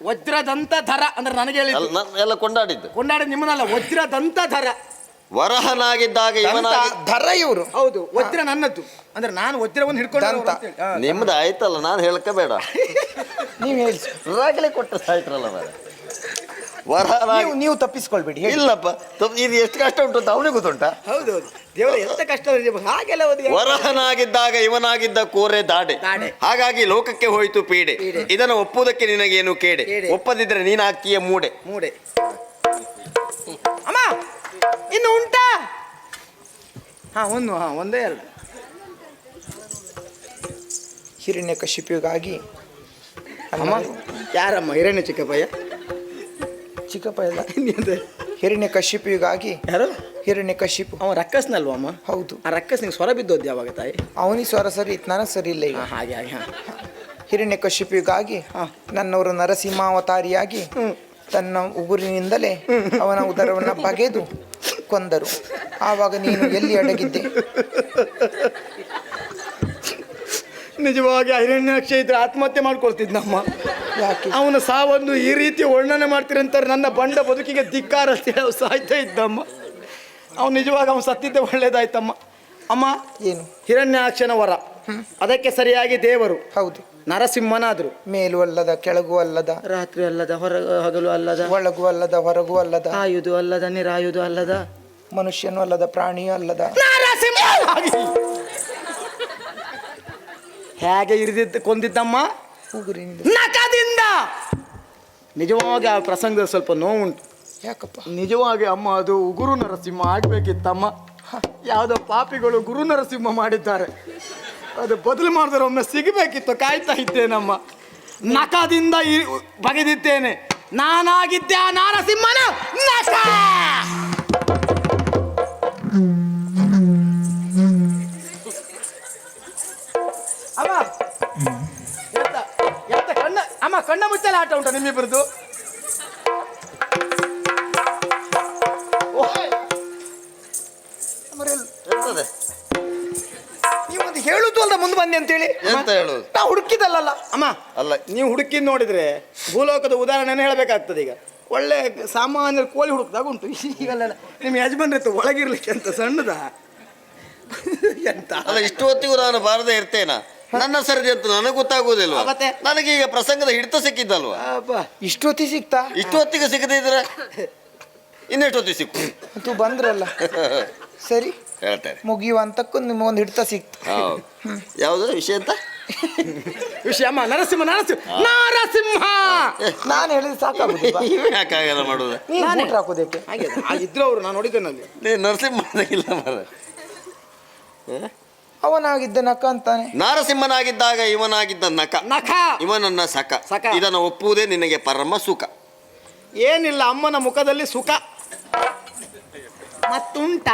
S2: ವಜ್ರದಂತ ಧರ ಅಂದ್ರೆ ನನಗೆ
S3: ನ- ಎಲ್ಲ ಕೊಂಡಾಡಿದ್ದು.
S2: ಕೊಂಡಾಡಿ ನಿಮ್ಮನಲ್ಲ ವಜ್ರದಂತ ಧರ.
S3: ವರಹನಾಗಿದ್ದಾಗ ಇವನಾಗಿ
S1: ದರ ಇವರು.
S2: ಹೌದು ವಜ್ರ ನನ್ನದ್ದು. ಅಂದ್ರೆ ನಾನು ವಜ್ರವನ್ನು ಹಿಡ್ಕೊಂಡು
S1: ದಂತ.
S3: ನಿಮ್ದು ಆಯ್ತಲ್ಲ ನಾನು ಹೇಳ್ಕೋಬೇಡ.
S1: ನೀವು ಹೇಳಿ
S3: ರಾಗಲೇ ಕೊಟ್ಟ ಸಾಯ್ತ್ರಲ್ಲ. ವರಹನಾಗಿ
S1: ನೀವು ನೀವು ತಪ್ಪಿಸ್ಕೊಳ್ಬೇಡಿ ಹೇಳಿ.
S3: ಇಲ್ಲಪ್ಪ ತಪ್ಪು- ಇದು ಎಷ್ಟು ಕಷ್ಟ ಉಂಟು ಅಂತ ಅವನಿಗೆ ಗೊತ್ತುಂಟಾ?
S2: ಹೌದೌದು. ದೇವರ ಎಂತ ಕಷ್ಟ ಹಾಗೆಲ್ಲ ಓದಿ
S3: ವರಹನಾಗಿದ್ದಾಗ ಇವನಾಗಿದ್ದ ಕೋರೆ ದಾಡೆ.
S2: ದಾಡೆ.
S3: ಹಾಗಾಗಿ ಲೋಕಕ್ಕೆ ಹೋಯಿತು ಪೀಡೆ.
S2: ಪೀಡೆ.
S3: ಇದನ್ನು ಒಪ್ಪುವುದಕ್ಕೆ ನಿನಗೇನು ಕೇಡೆ?
S2: ಕೇಡೆ.
S3: ಒಪ್ಪದಿದ್ರೆ ನೀನಾಗ್ತೀಯ ಮೂಡೆ.
S2: ಮೂಡೆ. ಅಮ್ಮ ಇನ್ನು ಉಂಟಾ? ಹಾ ಒಂದು ಹಾ ಒಂದೇ ಎರಡು
S1: ಹಿರಣ್ಯ ಕಶಿಪಿಗಾಗಿ
S2: ಅಮ್ಮ. ಯಾರಮ್ಮ? ಹಿರಣ್ಯ ಚಿಕ್ಕಪ್ಪಯ್ಯ?
S1: ಚಿಕ್ಕಪ್ಪ
S2: ಎಲ್ಲ.
S1: ಹಿರಣ್ಯ ಕಶಿಪಿಗಾಗಿ
S2: ಯಾರು?
S1: ಹಿರಣ್ಯ ಕಶಿಪು
S2: ಅವ ರಕ್ಕಸ್ನಲ್ವ ಅಮ್ಮ?
S1: ಹೌದು.
S2: ಆ ರಕ್ಕಸ್ ನಿಂಗೆ ಸ್ವರ ಬಿದ್ದೋದು ಯಾವಾಗ ತಾಯಿ?
S1: ಅವನಿಗೆ ಸ್ವರ ಸರಿ ಇತ್ತು ನನಗೆ ಸರಿ ಇಲ್ಲ ಈಗ.
S2: ಹಾಗೆ ಹಾಗೆ ಹಾ.
S1: ಹಿರಣ್ಯ ಕಶಿಪಿಗಾಗಿ
S2: ಹಾ.
S1: ನನ್ನವರು ನರಸಿಂಹಾವತಾರಿಯಾಗಿ ತನ್ನ ಉಗುರಿನಿಂದಲೇ ಅವನ ಉದರವನ್ನು ಬಗೆದು ಕೊಂದರು. ಆವಾಗ ನೀನು ಎಲ್ಲಿ ಅಡಗಿದ್ದೆ?
S2: ನಿಜವಾಗಿ ಹಿರಣ್ಯಾಕ್ಷ ಇದ್ರೆ ಆತ್ಮಹತ್ಯೆ ಮಾಡ್ಕೊಳ್ತಿದ್ನಮ್ಮ.
S1: ಯಾಕೆ?
S2: ಅವನ ಸಾವನ್ನು ಈ ರೀತಿ ವರ್ಣನೆ ಮಾಡ್ತೀರಂತಾರೆ ನನ್ನ ಬಂಡ ಬದುಕಿಗೆ ಧಿಕ್ಕಾರ ಅಂತೇಳಿ ಸಾಯ್ತಾ ಇದ್ದಮ್ಮ. ಅವ್ನು ನಿಜವಾಗ ಅವ್ನು ಸತ್ತಿದ್ದೆ ಒಳ್ಳೇದಾಯ್ತಮ್ಮ. ಅಮ್ಮ
S1: ಏನು?
S2: ಹಿರಣ್ಯಾಕ್ಷನ ವರ ಅದಕ್ಕೆ ಸರಿಯಾಗಿ ದೇವರು.
S1: ಹೌದು.
S2: ನರಸಿಂಹನಾದ್ರು.
S1: ಮೇಲೂ ಅಲ್ಲದ ಕೆಳಗೂ ಅಲ್ಲದ
S2: ರಾತ್ರಿ ಅಲ್ಲದ ಹೊರ ಹಗಲು ಅಲ್ಲದ
S1: ಒಳಗೂ ಅಲ್ಲದ ಹೊರಗು ಅಲ್ಲದ
S2: ಆಯುದು ಅಲ್ಲದ ನಿರಾಯುದು ಅಲ್ಲದ.
S1: ಮನುಷ್ಯನೂ ಅಲ್ಲದ ಪ್ರಾಣಿಯೂ ಅಲ್ಲದ.
S2: ಹೇಗೆ. ಇರಿದಿದ್ದ ಕೊಂದಿದ್ದಮ್ಮ?
S1: ಉಗುರಿನಿಂದ.
S2: ನಖದಿಂದ ನಿಜವಾಗಿ ಆ ಪ್ರಸಂಗದ ಸ್ವಲ್ಪ ನೋವುಂಟು.
S1: ಯಾಕಪ್ಪ?
S2: ನಿಜವಾಗಿ ಅಮ್ಮ ಅದು ಗುರು ನರಸಿಂಹ ಆಗ್ಬೇಕಿತ್ತಮ್ಮ. ಯಾವುದೋ ಪಾಪಿಗಳು ಗುರು ನರಸಿಂಹ ಮಾಡಿದ್ದಾರೆ. ಅದು ಬದಲು ಮಾಡಿದ್ರೆ ಒಮ್ಮೆ ಸಿಗಬೇಕಿತ್ತು ಕಾಯ್ತಾ ಇದ್ದೇನಮ್ಮ. ನಖದಿಂದ ಈ- ಬಗೆದಿದ್ದೇನೆ. ನಾನಾಗಿದ್ದೆ ಆ ನಾರಸಿಂಹನ. ನಕ ಎಂತ ಕಣ್ಣ ಮುಚ್ಚಲೆ ಆಟ ಉಂಟು ನಿಮ್ಮಿಬ್ಬರದು.
S3: ಎಂತದೆ
S1: ಒಂದು ಹೇಳುದು ಅಲ್ಲ ಮುಂದೆ ಬಂದೆ ಅಂತೇಳಿ.
S3: ಎಂತ ಹೇಳುದು?
S1: ನಾ ಹುಡುಕಿದಲ್ಲ
S2: ಅಮ್ಮ
S3: ಅಲ್ಲ.
S2: ನೀವು ಹುಡುಕಿದ್ ನೋಡಿದ್ರೆ ಭೂಲೋಕದ ಉದಾಹರಣೆನೇ ಹೇಳಬೇಕಾಗ್ತದೆ ಈಗ. ಒಳ್ಳೆ ಸಾಮಾನ್ಯ ಕೋಳಿ ಹುಡುಕ್ದಾಗ ಉಂಟು. ಈಗಲ್ಲ ನಿಮ್ಮ ಯಜಮಾನ್ರ ಒಳಗಿರ್ಲಿಕ್ಕೆ ಅಂತ ಸಣ್ಣದ? ಎಂತ?
S3: ಅಲ್ಲ ಇಷ್ಟು ಹೊತ್ತಿಗೂ ನಾನು ಬಾರದೆ ಇರ್ತೇನ? ನನ್ನ ಸರದಿ ಅಂತ ನನಗೆ ಗೊತ್ತಾಗುವುದಿಲ್ಲ
S2: ಮತ್ತೆ?
S3: ಈಗ ಪ್ರಸಂಗದ ಹಿಡಿತ ಸಿಕ್ಕಿದ್ದಲ್ವಾ?
S2: ಅಬ್ಬಾ.
S1: ಇಷ್ಟೊತ್ತಿ ಸಿಕ್ತಾ?
S3: ಇಷ್ಟು ಹೊತ್ತಿಗೆ ಸಿಗದೇ ಇದ್ರೆ ಇನ್ನೆಷ್ಟು ಹೊತ್ತಿಗೆ ಸಿಕ್ಕು?
S1: ಅಂತೂ ಬಂದ್ರಲ್ಲ. ಸರಿ
S3: ಹೇಳ್ತಾರೆ.
S1: ಮುಗಿಯುವ ಅಂತಕ್ಕೂ ಒಂದು ಹಿಡಿತ ಸಿಕ್ತು.
S3: ಹೌದು. ಯಾವುದು ವಿಷಯ ಅಂತ?
S2: ವಿಷಯ ಅಮ್ಮ ನರಸಿಂಹ. ನರಸಿಂಹ! ನರಸಿಂಹ
S1: ನಾನು ಹೇಳಿದ್ರೆ ಸಾಕಾಗುದಿಲ್ವಾ
S3: ಇವೆ ಯಾಕಾಗಲ್ಲ ಮಾಡುದು?
S1: ನಾನು. ಬೂಟ್ ಹಾಕೋದಕ್ಕೆ?
S2: ಹಾಗೆ ಇದ್ರು ಅವರು ನಾನು ನೋಡಿದ್ದೇನಲ್ಲಿ
S3: ನೀ ನರಸಿಂಹ ಇಲ್ಲ ಮರ
S1: ಅವನಾಗಿದ್ದ ನಕ ಅಂತಾನೆ.
S3: ನಾರಸಿಂಹನಾಗಿದ್ದಾಗ ಇವನಾಗಿದ್ದ ನಕ
S2: ನಖ.
S3: ಇವನನ್ನ ಸಕ
S2: ಸಕ.
S3: ಇದನ್ನು ಒಪ್ಪುವುದೇ ನಿನಗೆ ಪರಮ ಸುಖ.
S2: ಏನಿಲ್ಲ ಅಮ್ಮನ ಮುಖದಲ್ಲಿ ಸುಖ. ಮತ್ತುಂಟ?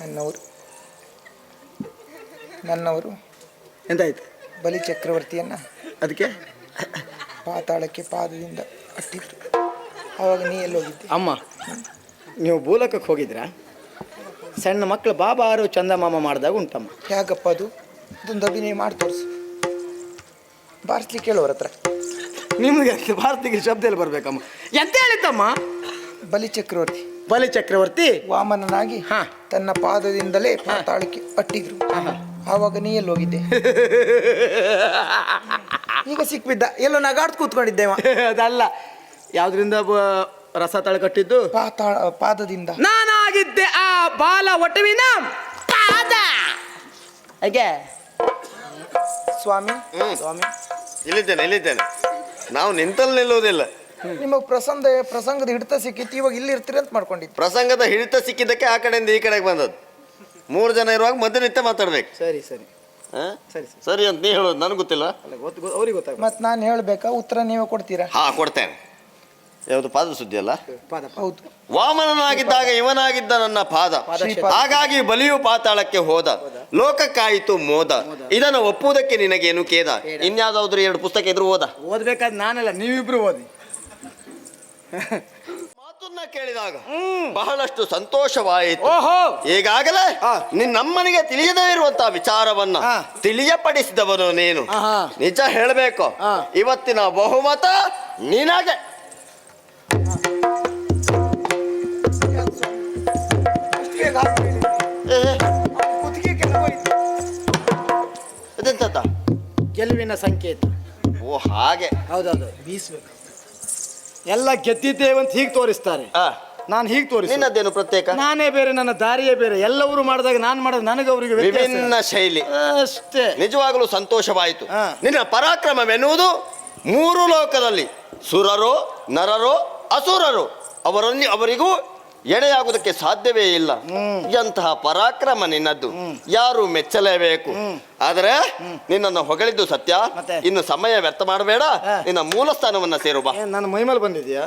S1: ನನ್ನವರು. ನನ್ನವರು.
S2: ಎಂತಾಯ್ತು?
S1: ಬಲಿ ಚಕ್ರವರ್ತಿಯನ್ನ
S2: ಅದಕ್ಕೆ?
S1: ಪಾತಾಳಕ್ಕೆ ಪಾದದಿಂದ ಅಟ್ಟಿದ್ರು ಅವಾಗ ನೀ ಎಲ್ಲೋಗಿದ್ದೆ?
S2: ಅಮ್ಮ ನೀವು ಭೂಲಕಕ್ಕೆ ಹೋಗಿದ್ರಾ? ಸಣ್ಣ ಮಕ್ಕಳು ಬಾಬಾರು ಚಂದಮಾಮ ಮಾಡಿದಾಗ ಉಂಟಮ್ಮ.
S1: ಯಾಕಪ್ಪ ಅದು? ಅದೊಂದು ಅಭಿನಯ ಮಾಡಿ ತೋರಿಸು. ಬಾರಿಸ್ಲಿಕ್ಕೆ ಕೇಳೋರ ಹತ್ರ.
S2: ನಿಮಗೆ ಭಾರತಿಗೆ ಶಬ್ದ ಎಲ್ಲ ಬರ್ಬೇಕಮ್ಮ? ಎಂತ ಹೇಳಿದ್ದಮ್ಮ?
S1: ಬಲಿ ಚಕ್ರವರ್ತಿ.
S2: ಬಲಿ ಚಕ್ರವರ್ತಿ?
S1: ವಾಮನನಾಗಿ
S2: ಹಾ.
S1: ತನ್ನ ಪಾದದಿಂದಲೇ ಪಾತಾಳಕ್ಕೆ ಅಟ್ಟಿದ್ರು. ಆವಾಗ ನೀ ಎಲ್ಲೋಗಿದ್ದೆ? ಈಗ ಸಿಕ್ಬಿದ್ದ. ಎಲ್ಲೋ ನಗಾಡ್ದು ಕೂತ್ಕೊಂಡಿದ್ದೆ.
S2: ಅದಲ್ಲ. ಯಾವ್ದ್ರಿಂದ ಬ- ರಸ ತಳಕಟ್ಟಿದ್ದು
S1: ಪಾತಾಳ ಪಾದದಿಂದ.
S2: ನಾನಾಗಿದ್ದೆ ಆ ಬಾಲ ಒಟವಿನ ಪಾದ. ಹೇಗೆ?
S1: ಸ್ವಾಮಿ. ಸ್ವಾಮಿ.
S3: ಇಲ್ಲಿದ್ದೇನೆ ಇಲ್ಲಿದ್ದೇನೆ. ನಾವು ನಿಂತಲ್ಲಿ ನಿಲ್ಲುವುದಿಲ್ಲ.
S1: ನಿಮಗೆ ಪ್ರಸಂಗ ಪ್ರಸಂಗದ ಹಿಡಿತ ಸಿಕ್ಕಿತ್ತು. ಇವಾಗ ಇಲ್ಲಿ ಇರ್ತೀರಿ ಅಂತ ಮಾಡ್ಕೊಂಡಿದ್ದು.
S3: ಪ್ರಸಂಗದ ಹಿಡಿತ ಸಿಕ್ಕಿದ್ದಕ್ಕೆ ಆ ಕಡೆಯಿಂದ ಈ ಕಡೆಗೆ ಬಂದದ್ದು. ಮೂರು ಜನ ಇರುವಾಗ ಮಧ್ಯ ನಿತ್ಯ ಮಾತಾಡ್ಬೇಕು.
S2: ಸರಿ ಸರಿ? ಸರಿ ಸರಿ.
S3: ಸರಿ ಅಂತ ನೀ ಹೇಳೋದು ನನಗೆ ಗೊತ್ತಿಲ್ಲ.
S2: ಅಲ್ಲ ಗೊತ್ತು ಅವ್ರಿಗೆ ಗೊತ್ತಾಗ
S1: ಮತ್ತೆ ನಾನು ಹೇಳ್ಬೇಕಾ ಉತ್ತರ ನೀವೇ ಕೊಡ್ತೀರಾ?
S3: ಹಾ ಕೊಡ್ತೇನೆ. ಯಾವುದು ಪಾದ ಸುದ್ದಿ ಅಲ್ಲ?
S2: ಪಾದ
S1: ಹೌದು.
S3: ವಾಮನನಾಗಿದ್ದಾಗ ಇವನಾಗಿದ್ದ ನನ್ನ ಪಾದ. ಹಾಗಾಗಿ ಬಲಿಯು ಪಾತಾಳಕ್ಕೆ ಹೋದ. ಲೋಕಕ್ಕಾಯಿತು ಮೋದ. ಇದನ್ನು ಒಪ್ಪುವುದಕ್ಕೆ ನಿನಗೇನು ಕೇದ? ಇನ್ಯಾವುದಾದ್ರು ಎರಡು ಪುಸ್ತಕ ಇದ್ರು ಓದ.
S2: ಓದ್ಬೇಕಾದ್ ನಾನಲ್ಲ ನೀವಿಬ್ರು ಓದಿ.
S3: ಮಾತನ್ನ ಕೇಳಿದಾಗ ಬಹಳಷ್ಟು ಸಂತೋಷವಾಯಿತು
S2: ಓಹೋ
S3: ಈಗಾಗಲೇ. ನಿನ್ನಮ್ಮನಿಗೆ ತಿಳಿಯದೇ ಇರುವಂತಹ ವಿಚಾರವನ್ನ. ತಿಳಿಯಪಡಿಸಿದವನು ನೀನು
S2: ಆಹಾ.
S3: ನಿಜ ಹೇಳಬೇಕು. ಇವತ್ತಿನ ಬಹುಮತ ನಿನಗೆ. ಏ.
S2: ಗೆಲುವಿನ ಸಂಕೇತ
S3: ಓ ಹಾಗೆ
S2: ಹೌದೌದು ಬೀಸ್ಬೇಕು ಎಲ್ಲ ಗೆದ್ದಿದ್ದೇವೆ ಅಂತ ಹೀಗೆ ತೋರಿಸ್ತಾರೆ.
S3: ಆ,
S2: ನಾನು ಹೀಗೆ ತೋರಿಸಿ
S3: ನಿನ್ನದ್ದೇನು ಪ್ರತ್ಯೇಕ?
S2: ನಾನೇ ಬೇರೆ ನನ್ನ ದಾರಿಯೇ ಬೇರೆ. ಎಲ್ಲವರು ಮಾಡಿದಾಗ ನಾನು ಮಾಡೋದು ನನಗೆ ಅವರಿಗೆ ವ್ಯತ್ಯಾಸ.
S3: ವಿಭಿನ್ನ ಶೈಲಿ.
S2: ಅಷ್ಟೇ.
S3: ನಿಜವಾಗಲೂ ಸಂತೋಷವಾಯಿತು.
S2: ಹಾ.
S3: ನಿನ್ನ ಪರಾಕ್ರಮವೆನ್ನುವುದು ಮೂರು ಲೋಕದಲ್ಲಿ ಸುರರು ನರರು ಅಸುರರು. ಅವರನ್ನು ಅವರಿಗೂ ಎಡೆಯಾಗುವುದಕ್ಕೆ ಸಾಧ್ಯವೇ ಇಲ್ಲ. ಎಂತಹ ಪರಾಕ್ರಮ ನಿನ್ನದ್ದು. ಯಾರು ಮೆಚ್ಚಲೇಬೇಕು? ಆದರೆ ನಿನ್ನನ್ನು ಹೊಗಳಿದ್ದು ಸತ್ಯ. ಇನ್ನು ಸಮಯ ವ್ಯರ್ಥ ಮಾಡಬೇಡ. ನಿನ್ನ ಮೂಲ ಸ್ಥಾನವನ್ನ ಸೇರು ಬಾ.
S2: ನಾನು ಮೈಮೇಲೆ ಬಂದಿದ್ಯಾ?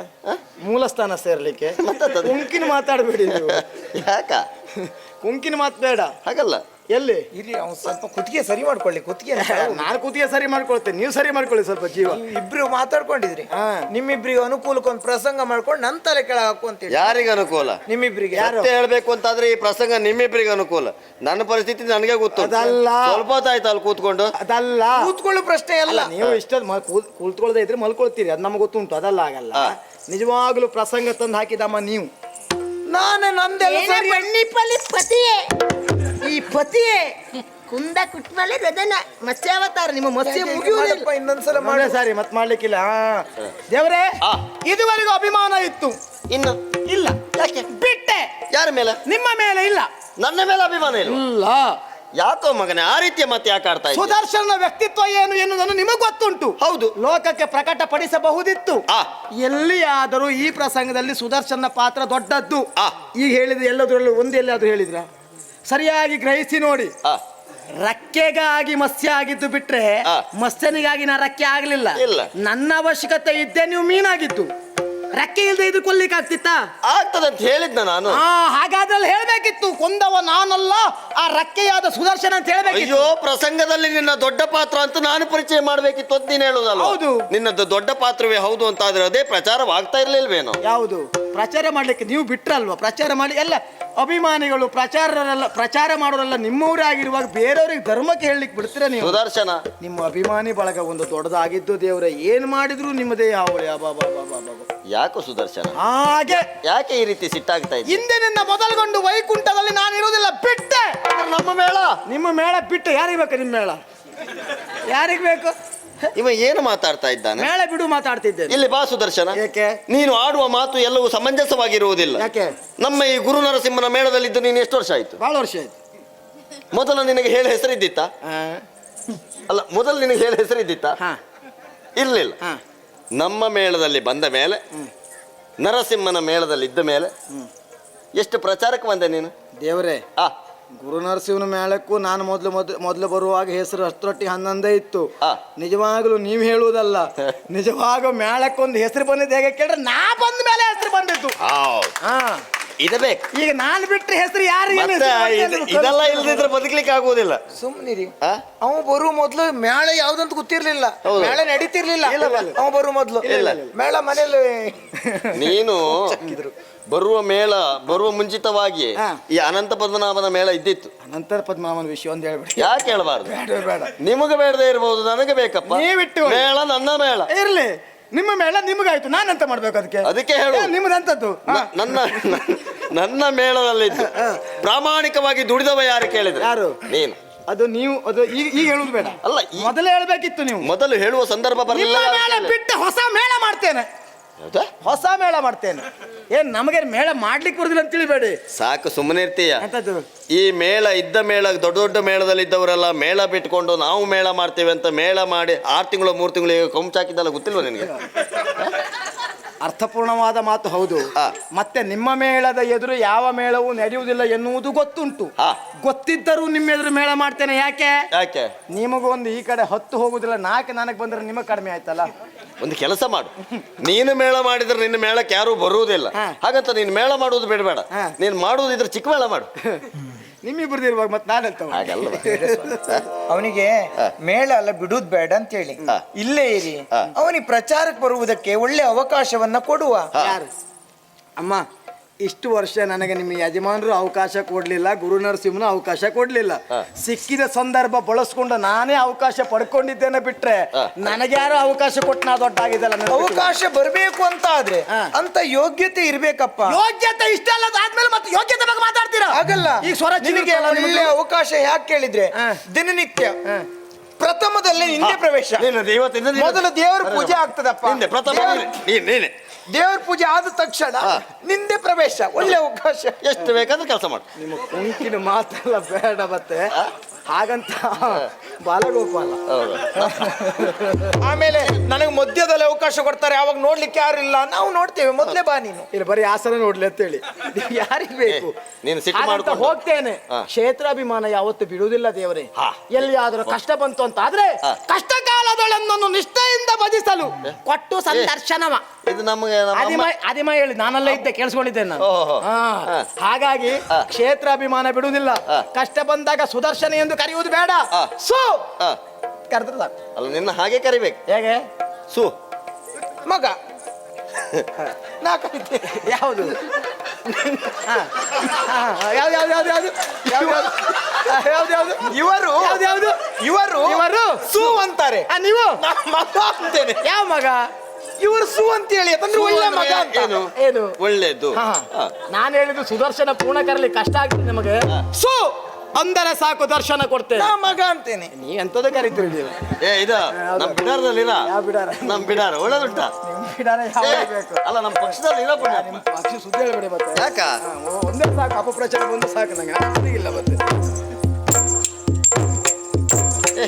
S2: ಮೂಲ ಸ್ಥಾನ ಸೇರ್ಲಿಕ್ಕೆ?
S3: ಮತ್ತೆ
S2: ಕುಂಕಿನ ಮಾತಾಡಬೇಡಿ
S3: ಯಾಕ?
S2: ಕುಂಕಿನ ಮಾತು ಬೇಡ.
S3: ಹಾಗಲ್ಲ.
S2: ಎಲ್ಲಿ?
S1: ಇಲ್ಲಿ ಅವ್ನು ಸ್ವಲ್ಪ ಕುತ್ತಿಗೆ ಸರಿ ಮಾಡ್ಕೊಳ್ಳಿ ಕುತ್ತಿಗೆ
S2: ನಾನು ಕುತ್ತಿಗೆ ಸರಿ ಮಾಡ್ಕೊಳ್ತೇನೆ ನೀವು ಸರಿ ಮಾಡ್ಕೊಳ್ಳಿ ಸ್ವಲ್ಪ ಜೀವ.
S1: ಇಬ್ರು ಮಾತಾಡ್ಕೊಂಡಿದ್ರಿ.
S2: ಹಾ.
S1: ನಿಮ್ಮಿಬ್ರಿಗೆ ಅನುಕೂಲಕ್ಕೆ ಒಂದು ಪ್ರಸಂಗ ಮಾಡ್ಕೊಂಡು ನನ್ನ ತಲೆ ಕೆಳಗೆ ಹಾಕೊಂತೀವಿ
S3: ಯಾರಿಗೆ ಅನುಕೂಲ?
S1: ನಿಮ್ಮಿಬ್ರಿಗೆ.
S2: ಯಾರು?
S3: ಹೇಳ್ಬೇಕು ಅಂತಾದ್ರೆ ಈ ಪ್ರಸಂಗ ನಿಮ್ಮಿಬ್ರಿಗೆ ಅನುಕೂಲ. ನನ್ನ ಪರಿಸ್ಥಿತಿ ನನಗೆ ಗೊತ್ತು
S2: ಅದಲ್ಲ.
S3: ಸ್ವಲ್ಪ ಅಲ್ಲಿ ಕೂತ್ಕೊಂಡು.
S2: ಅದಲ್ಲ.
S1: ಕೂತ್ಕೊಳ್ಳೋ ಪ್ರಶ್ನೆ ಅಲ್ಲ.
S2: ಅಲ್ಲ ನೀವು ಇಷ್ಟ ಕೂತ್ಕೊಳ್ದೇ ಇದ್ರೆ ಮಲ್ಕೊಳ್ತೀರಿ ಅದು ನಮ್ಗೆ ಗೊತ್ತುಂಟು ಅದಲ್ಲ ಆಗಲ್ಲ.
S3: ಹಾ.
S2: ನಿಜವಾಗ್ಲೂ ಪ್ರಸಂಗ ತಂದು ಹಾಕಿದಮ್ಮ ನೀವು.
S1: ನಾನು ನಂದೆಲ್ಲ ಸರಿ
S4: ಪತಿಯೇ. ಈ ಪತಿಯೇ ಕುಂದ ಕುಟ್ಮಲೆ ರದನ ಮತ್ಸ್ಯಾವತಾರ ನಿಮ್ಮ ಮತ್ಸ್ಯ ಮುಗಿಯುವುದಿಲ್ಲ.
S1: ಇನ್ನೊಂದ್ಸಲ ಮಾಡ.
S2: ಸಾರಿ ಮತ್ ಮಾಡ್ಲಿಕ್ಕಿಲ್ಲ. ದೇವರೇ
S3: ಆ.
S2: ಇದುವರೆಗೂ ಅಭಿಮಾನ ಇತ್ತು.
S3: ಇನ್ನು?
S2: ಇಲ್ಲ.
S3: ಯಾಕೆ?
S2: ಬಿಟ್ಟೆ.
S3: ಯಾರ ಮೇಲೆ?
S2: ನಿಮ್ಮ ಮೇಲೆ ಇಲ್ಲ.
S3: ನನ್ನ ಮೇಲೆ ಅಭಿಮಾನ ಇಲ್ಲ.
S2: ಇಲ್ಲ.
S3: ಯಾಕೋ ಮಗನೇ ಆ ರೀತಿಯ ಮತ್ತೆ ಯಾಕೆ ಆಡ್ತಾ ಇದ್ದೀಯ?
S2: ಸುದರ್ಶನ ವ್ಯಕ್ತಿತ್ವ ಏನು ಎನ್ನುವುದನ್ನು ನಿಮಗೆ ಗೊತ್ತುಂಟು.
S3: ಹೌದು.
S2: ಲೋಕಕ್ಕೆ ಪ್ರಕಟಪಡಿಸಬಹುದಿತ್ತು.
S3: ಆ.
S2: ಎಲ್ಲಿಯಾದರೂ ಈ ಪ್ರಸಂಗದಲ್ಲಿ ಸುದರ್ಶನ ಪಾತ್ರ ದೊಡ್ಡದ್ದು.
S3: ಆ.
S2: ಈಗ ಹೇಳಿದ್ರೆ ಎಲ್ಲದರಲ್ಲೂ ಒಂದೆಲ್ಲಾದ್ರೂ ಹೇಳಿದ್ರ? ಸರಿಯಾಗಿ ಗ್ರಹಿಸಿ ನೋಡಿ
S3: ಆ,
S2: ರಕ್ಕೆಗಾಗಿ ಮತ್ಸ್ಯ ಆಗಿದ್ದು ಬಿಟ್ರೆ
S3: ಆ.
S2: ಮತ್ಸ್ಯನಿಗಾಗಿ ನಾ ರಕ್ಕೆ ಆಗ್ಲಿಲ್ಲ
S3: ಇಲ್ಲ.
S2: ನನ್ನ ಅವಶ್ಯಕತೆ ಇದ್ದೇ ನೀವು ಮೀನಾಗಿದ್ದು ರಕ್ಕೆ ಇಲ್ಲದೆ ಇದು ಕೊಲ್ಲಿಕ್ಕೆ ಆಗ್ತಿತ್ತಾ?
S3: ಆಗ್ತದಂತ ಹೇಳಿದ್ನ ನಾನು.
S2: ಆ ಹಾಗಾದ್ರಲ್ಲಿ ಹೇಳ್ಬೇಕಿತ್ತು. ಕೊಂದವ ನಾನಲ್ಲ ಆ ರಕ್ಕೆಯಾದ ಸುದರ್ಶನ ಅಂತ ಹೇಳ್ಬೇಕಿತ್ತು.
S3: ಅಯ್ಯೋ ಪ್ರಸಂಗದಲ್ಲಿ ನಿನ್ನ ದೊಡ್ಡ ಪಾತ್ರ ಅಂತ ನಾನು ಪರಿಚಯ ಮಾಡ್ಬೇಕಿತ್ತು ಅಂತ ನೀನು ಹೇಳುದಲ್ಲ
S2: ಹೌದು.
S3: ನಿನ್ನದು ದೊಡ್ಡ ಪಾತ್ರವೇ ಹೌದು ಅಂತ ಆದ್ರೆ ಅದೇ ಪ್ರಚಾರವಾಗ್ತಾ ಇರ್ಲಿಲ್ವೇನೋ?
S2: ಯಾವುದು? ಪ್ರಚಾರ ಮಾಡ್ಲಿಕ್ಕೆ ನೀವು ಬಿಟ್ರಲ್ವಾ? ಪ್ರಚಾರ ಮಾಡಿ ಎಲ್ಲ ಅಭಿಮಾನಿಗಳು ಪ್ರಚಾರರೆಲ್ಲ ಪ್ರಚಾರ ಮಾಡೋರೆಲ್ಲ ನಿಮ್ಮವರೇ ಆಗಿರುವಾಗ ಬೇರೆಯವ್ರಿಗೆ ಧರ್ಮಕ್ಕೆ ಹೇಳಲಿಕ್ಕೆ ಬಿಡ್ತೀರಾ ನೀವು?
S3: ಸುದರ್ಶನ.
S2: ನಿಮ್ಮ ಅಭಿಮಾನಿ ಬಳಗ ಒಂದು ದೊಡ್ಡದಾಗಿದ್ದು ದೇವರ ಏನ್ ಮಾಡಿದ್ರು ನಿಮ್ಮದೇ ಹಾವಳಿ ಅಬ್ಬಬ್ಬಬ್ಬಬ್ಬಬ್ಬ.
S3: ಯಾಕೋ ಸುದರ್ಶನ?
S2: ಹಾಗೆ.
S3: ಯಾಕೆ ಈ ರೀತಿ ಸಿಟ್ಟಾಗ್ತಾ ಹಿಂದೆ
S2: ನಿನ್ನ ಮೊದಲುಗೊಂಡು ವೈಕುಂಠದಲ್ಲಿ ನಾನು ಇರುವುದಿಲ್ಲ ಬಿಟ್ಟೆ.
S3: ನಮ್ಮ ಮೇಳ?
S2: ನಿಮ್ಮ ಮೇಳ ಬಿಟ್ಟು ಯಾರಿಗೆ ಬೇಕು ನಿಮ್ಮ ಮೇಳ? ಯಾರಿಗೆ ಬೇಕು?
S3: ಇವ ಏನು ಮಾತಾಡ್ತಾ ಇದ್ದಾನೆ?
S2: ಮೇಳ ಬಿಡು ಮಾತಾಡ್ತಿದ್ದೆ
S3: ಇಲ್ಲಿ ಬಾ ಸುದರ್ಶನ.
S2: ಯಾಕೆ
S3: ನೀನು ಆಡುವ ಮಾತು ಎಲ್ಲವೂ ಸಮಂಜಸವಾಗಿರುವುದಿಲ್ಲ.
S2: ಯಾಕೆ?
S3: ನಮ್ಮ ಈ ಗುರು ನರಸಿಂಹನ ಮೇಳದಲ್ಲಿದ್ದು ನೀನು ಎಷ್ಟು ವರ್ಷ ಆಯ್ತು?
S2: ಬಹಳ ವರ್ಷ ಆಯ್ತು.
S3: ಮೊದಲು ನಿನಗೆ ಹೇಳಿ ಹೆಸರಿದ್ದಿತ್ತ? ಅಲ್ಲ ಮೊದಲು ನಿನಗೆ ಹೇಳಿ ಹೆಸರಿದ್ದಿತ್ತ?
S2: ಹಾ.
S3: ಇರ್ಲಿಲ್ಲ.
S2: ಹಾ.
S3: ನಮ್ಮ ಮೇಳದಲ್ಲಿ ಬಂದ ಮೇಲೆ ನರಸಿಂಹನ ಮೇಳದಲ್ಲಿ ಇದ್ದ ಮೇಲೆ ಎಷ್ಟು ಪ್ರಚಾರಕ್ಕೆ ಬಂದೆ ನೀನು?
S2: ದೇವರೇ
S3: ಆ.
S2: ಗುರು ನರಸಿಂಹನ ಮೇಳಕ್ಕೂ ನಾನು ಮೊದಲು ಮೊದಲು ಮೊದಲು ಬರುವಾಗ ಹೆಸರು ಅಷ್ಟೊಟ್ಟಿ ಹನ್ನೊಂದೇ ಇತ್ತು.
S3: ಆ.
S2: ನಿಜವಾಗ್ಲೂ ನೀವು ಹೇಳುವುದಲ್ಲ ನಿಜವಾಗ ಮೇಳಕ್ಕೊಂದು ಹೆಸರು ಬಂದಿದ್ದು ಹೇಗೆ ಕೇಳಿದ್ರೆ ನಾ ಬಂದ ಮೇಲೆ ಹೆಸರು ಬಂದಿತ್ತು
S3: ಹೌದು.
S2: ಹಾ
S3: ಇದು ಬೇಕು
S2: ಈಗ ನಾನು ಬಿಟ್ಟರೆ ಹೆಸರು ಯಾರು
S3: ಇದೆಲ್ಲ. ಇಲ್ದಿದ್ರೆ ಬದುಕಲಿಕ್ಕೆ ಆಗುವುದಿಲ್ಲ.
S1: ಸುಮ್ಮನಿರಿ? ಅವ ಬರು ಮೊದ್ಲು ಮೇಳ ಯಾವ್ದಂತ ಗೊತ್ತಿರ್ಲಿಲ್ಲ. ಮೇಳ ನಡೀತಿರ್ಲಿಲ್ಲ. ಅವ ಬರು ಮೊದ್ಲು.
S3: ಇಲ್ಲ.
S1: ಮೇಳ ಮನೇಲಿ
S3: ನೀನು ಬರುವ ಮೇಳ ಬರುವ ಮುಂಚಿತವಾಗಿ ಈ ಅನಂತ ಪದ್ಮನಾಭನ ಮೇಳ ಇದ್ದಿತ್ತು.
S2: ಅನಂತ ಪದ್ಮನಾಭನ ವಿಷಯ ಒಂದು ಹೇಳ್ಬಿಡಿ.
S3: ಯಾಕೆ ಹೇಳಬಾರ್ದು? ನಿಮಗೆ ಬೇಡದೆ ಇರಬಹುದು ನನಗೆ ಬೇಕಪ್ಪ. ಮೇಳ ನನ್ನ ಮೇಳ.
S2: ಇರ್ಲಿ. ನಿಮ್ಮ ಮೇಳ ನಿಮಗಾಯ್ತು ನಾನೆಂತ ಮಾಡ್ಬೇಕು ಅದಕ್ಕೆ?
S3: ಅದಕ್ಕೆ ಹೇಳು.
S2: ಏ, ನಿಮ್ಮದಂತದ್ದು
S3: ನನ್ನ ನನ್ನ ಮೇಳದಲ್ಲಿ ಪ್ರಾಮಾಣಿಕವಾಗಿ ದುಡಿದವ ಯಾರು ಕೇಳಿದ್ರೆ?
S2: ಯಾರು?
S3: ನೀನು.
S2: ಅದು ನೀವು ಅದು ಈಗ ಈಗ ಹೇಳುದು ಬೇಡ.
S3: ಅಲ್ಲ ಈ
S2: ಮೊದಲೇ ಹೇಳ್ಬೇಕಿತ್ತು ನೀವು.
S3: ಮೊದಲು ಹೇಳುವ ಸಂದರ್ಭ ಬರಲಿಲ್ಲ
S2: ನಿಮ್ಮ ಮೇಳ ಬಿಟ್ಟು ಹೊಸ ಮೇಳ ಮಾಡ್ತೇನೆ.
S3: ಹೌದಾ?
S2: ಹೊಸ ಮೇಳ ಮಾಡ್ತೇನೆ. ಏನ್ ನಮಗೆ ಮೇಳ ಮಾಡ್ಲಿಕ್ಕೆ ಬರುದಿಲ್ಲ ಅಂತ ತಿಳಿಬೇಡಿ.
S3: ಸಾಕು ಸುಮ್ಮನೆ ಇರ್ತೀಯ?
S2: ಎಂತದ್ದು?
S3: ಈ ಮೇಳ ಇದ್ದ ಮೇಳ ದೊಡ್ಡ ದೊಡ್ಡ ಮೇಳದಲ್ಲಿ ಇದ್ದವರೆಲ್ಲ ಮೇಳ ಬಿಟ್ಕೊಂಡು ನಾವು ಮೇಳ ಮಾಡ್ತೇವೆ ಅಂತ ಮೇಳ ಮಾಡಿ ಆರು ತಿಂಗಳು ಮೂರು ತಿಂಗಳು ಕೊಂಚಾಕಿದ್ದಲ್ಲ ಗೊತ್ತಿಲ್ವ ನಿನಗೆ?
S2: ಅರ್ಥಪೂರ್ಣವಾದ ಮಾತು ಹೌದು.
S3: ಆ.
S2: ಮತ್ತೆ ನಿಮ್ಮ ಮೇಳದ ಎದುರು ಯಾವ ಮೇಳವೂ ನಡೆಯುವುದಿಲ್ಲ ಎನ್ನುವುದು ಗೊತ್ತುಂಟು.
S3: ಆ.
S2: ಗೊತ್ತಿದ್ದರೂ ನಿಮ್ಮ ಎದುರು ಮೇಳ ಮಾಡ್ತೇನೆ ಯಾಕೆ?
S3: ಯಾಕೆ?
S2: ನಿಮಗೊಂದು ಈ ಕಡೆ ಹತ್ತು ಹೋಗುದಿಲ್ಲ ನಾಲ್ಕು ನನಗೆ ಬಂದ್ರೆ ನಿಮಗೆ ಕಡಿಮೆ ಆಯ್ತಲ್ಲ?
S3: ಒಂದು ಕೆಲಸ ಮಾಡು. ನೀನು ಮೇಳ ಮಾಡಿದ್ರೆ ನಿನ್ನ ಮೇಳಕ್ಕೆ ಯಾರು ಬರುವುದಿಲ್ಲ. ಹಾಗಂತ ನೀನು ಮೇಳ ಮಾಡುವುದು ಬೇಡಬೇಡ.
S2: ಬೇಡ
S3: ನೀನು ಮಾಡುವುದಿದ್ರೆ ಚಿಕ್ಕ ಮೇಳ ಮಾಡು.
S2: ನಿಮ್ಮಿಬ್ರದ್ದು ಇರುವಾಗ ಮತ್ತೆ ನಾನೆಂತ
S3: ಹಾಗಲ್ಲ
S1: ಅವನಿಗೆ ಮೇಳ ಅಲ್ಲ ಬಿಡುದ್ ಬೇಡ ಅಂತ ಹೇಳಿ ಇಲ್ಲೇ ಇರಿ. ಅವನಿಗೆ ಪ್ರಚಾರಕ್ಕೆ ಬರುವುದಕ್ಕೆ ಒಳ್ಳೆ ಅವಕಾಶವನ್ನ ಕೊಡುವ.
S2: ಯಾರು? ಅಮ್ಮ. ಇಷ್ಟು ವರ್ಷ ನನಗೆ ನಿಮ್ಮ ಯಜಮಾನರು ಅವಕಾಶ ಕೊಡ್ಲಿಲ್ಲ ಗುರು ನರಸಿಂಹನ ಅವಕಾಶ ಕೊಡಲಿಲ್ಲ ಸಿಕ್ಕಿದ ಸಂದರ್ಭ ಬಳಸ್ಕೊಂಡು ನಾನೇ ಅವಕಾಶ ಪಡ್ಕೊಂಡಿದ್ದೇನೆ ಬಿಟ್ರೆ
S3: ನನಗ್ಯಾರು
S2: ನನಗೆ ಯಾರು ಅವಕಾಶ ಕೊಟ್ಟು ನಾ ದೊಡ್ಡ ಆಗಿದ್ದಲ್ಲ ನನ್ನ.
S1: ಅವಕಾಶ ಬರಬೇಕು ಅಂತ ಆದ್ರೆ
S2: ಹಾ.
S1: ಅಂತ ಯೋಗ್ಯತೆ ಇರ್ಬೇಕಪ್ಪ
S2: ಯೋಗ್ಯತೆ ಇಷ್ಟ ಅಲ್ಲ ಆದ್ಮೇಲೆ ಮತ್ತೆ ಯೋಗ್ಯತೆ ಬಗ್ಗೆ ಮಾತಾಡ್ತೀರಾ
S1: ಆಗಲ್ಲ
S2: ಈ ಸ್ವರ
S1: ನಿನಗೆ
S2: ಚಿಗುರ್ತಲ್ಲ
S1: ಒಳ್ಳೆ
S2: ನಿಮಗೆ.
S1: ಅವಕಾಶ ಯಾಕೆ ಕೇಳಿದ್ರೆ
S2: ಹಾ.
S1: ದಿನನಿತ್ಯ. ಪ್ರಥಮದಲ್ಲಿ ನಿಂದೆ ಪ್ರವೇಶ
S3: ನೀನು ಇವತ್ತಿಂದ ನೀನು-
S1: ಮೊದಲು ದೇವರ ಪೂಜೆ ಆಗ್ತದಪ್ಪ
S3: ಹಿಂದೆ ಪ್ರಥಮ
S1: ದೇವ್ರ-
S3: ನೀನೆ. ನೀನ್ ನೀನೆ
S1: ದೇವರ ಪೂಜೆ ಆದ ತಕ್ಷಣ ನಿಂದೆ ಪ್ರವೇಶ ಒಳ್ಳೆ ಅವಕಾಶ.
S3: ಎಷ್ಟು ಬೇಕಾದ್ರೆ ಕೆಲಸ ಮಾಡು.
S2: ನಿಮ್ಮ ಕುಂಕಿನ ಮಾತೆಲ್ಲ ಬೇಡ ಮತ್ತೆ. ಹಾಗಂತ ಬಾಲಗೋಪಾಲ.
S1: ಆಮೇಲೆ ನನಗೆ ಮಧ್ಯದಲ್ಲಿ ಅವಕಾಶ ಕೊಡ್ತಾರೆ ಅವಾಗ ನೋಡ್ಲಿಕ್ಕೆ ಯಾರು ಇಲ್ಲ. ನಾವು ನೋಡ್ತೇವೆ ಮೊದ್ಲೇ ಬಾ ನೀನು.
S2: ಇಲ್ಲಿ ಬರೀ ಆಸನ ನೋಡ್ಲಿ ಅಂತೇಳಿ. ಯಾರಿಗ್ ಬೇಕು?
S3: ನೀನು ಸಿಟ್ಟು
S2: ಹಾಗಂತ
S3: ಮಾಡ್ಕೊಂಡು-
S2: ಹೋಗ್ತೇನೆ. ಕ್ಷೇತ್ರಾಭಿಮಾನ ಯಾವತ್ತು ಬಿಡುವುದಿಲ್ಲ ದೇವರೇ.
S3: ಎಲ್ಲಿ
S2: ಎಲ್ಲಿಯಾದ್ರೂ ಕಷ್ಟ ಬಂತು ಅಂತ ಆದ್ರೆ ಕಷ್ಟ ಕಾಲದೊಳನ್ನು ನಿಷ್ಠೆಯಿಂದ ಭಜಿಸಲು ಕೊಟ್ಟು ಸಂದರ್ಶನವ.
S3: ಇದು ನಮಗೆ ನಮ್ಮ
S2: ಅದಿಮ ಅದಿಮ ಹೇಳಿ ನಾನಲ್ಲೇ ಇದ್ದೆ ಕೇಳಿಸ್ಕೊಂಡಿದ್ದೇನೆ ನಾನು.
S3: ಓಹೋ.
S2: ಹಾ. ಹಾಗಾಗಿ
S3: ಕ್ಷೇತ್ರ
S2: ಕ್ಷೇತ್ರಾಭಿಮಾನ ಬಿಡುವುದಿಲ್ಲ. ಕಷ್ಟ ಬಂದಾಗ ಸುದರ್ಶನ ಎಂದು ಕರೆಯುವುದು ಬೇಡ.
S3: ಹಾ.
S2: ಸು!
S3: ಹಾ.
S2: ಕರೆದ್ರೆ ಸಾಕು.
S3: ಅಲ್ಲ ನಿನ್ನ ಹಾಗೆ ಕರಿಬೇಕು.
S2: ಹೇಗೆ?
S3: ಸು.
S1: ಮಗ. ನಾ ಕರಿತೇನೆ
S2: ಯಾವುದು? ಹಾ. ಹಾ. ಯಾವ್ದು ಯಾವ್ದು ಯಾವ್ದು ಯಾವ್ದು? ಯಾವ್ದು ಯಾವ್ದು? ಯಾವ್ದು ಯಾವ್ದು?
S1: ಇವರು
S2: ಯಾವ್ದು ಯಾವ್ದು?
S1: ಇವರು
S2: ಇವರು?
S1: ಸು ಅಂತಾರೆ.
S2: ಆ, ನೀವು?
S1: ನಾ ಮಗ ಅಂತೇನೆ.
S2: ಯಾವ ಮಗ?
S1: ಇವರು ಸು ಅಂತ ಹೇಳಿ ಯಾಕಂದ್ರೆ ಒಳ್ಳೆ ಮಗ ಅಂತ.
S3: ಏನು?
S2: ಏನು?
S3: ಒಳ್ಳೇದು.
S2: ನಾನು ಹೇಳಿದ್ದು ಸುದರ್ಶನ ಪೂರ್ಣ ಕರಲಿ ಕಷ್ಟ ಆಗ್ತದೆ ನಿಮಗೆ. ಸು ಅಂದರೆ ಸಾಕು ದರ್ಶನ ಕೊಡ್ತೇನೆ.
S1: ನಾ ಮಗ ಅಂತೇನೆ.
S2: ನೀ ಎಂತದ ಕರಿತೀರಿ ನೀವು?
S3: ಏ ಇದು ನಮ್ಮ ಬಿಡಾರದಲ್ಲಿ ಇಲ್ಲ
S2: ಯಾವ ಬಿಡಾರ?
S3: ನಮ್ಮ ಬಿಡಾರ. ಒಳ್ಳೇದುಂಟ
S2: ನಿಮ್ ಬಿಡಾರ ಯಾವ ಬೇಕು?
S3: ಅಲ್ಲ ನಮ್ಮ ಪಕ್ಷದಲ್ಲಿ ಇಲ್ಲ ಪುಣ್ಯ.
S2: ಪಕ್ಷ ಸುದ್ದಿ ಹೇಳ್ಬೇಡಿ ಮತ್ತೆ.
S3: ಯಾಕ?
S2: ಒಂದೇ ಸಾಕು ಅಪಪ್ರಚಾರ ಒಂದು ಸಾಕು ನಂಗೆ ಇಲ್ಲ ಮತ್ತೆ.
S3: ಏ,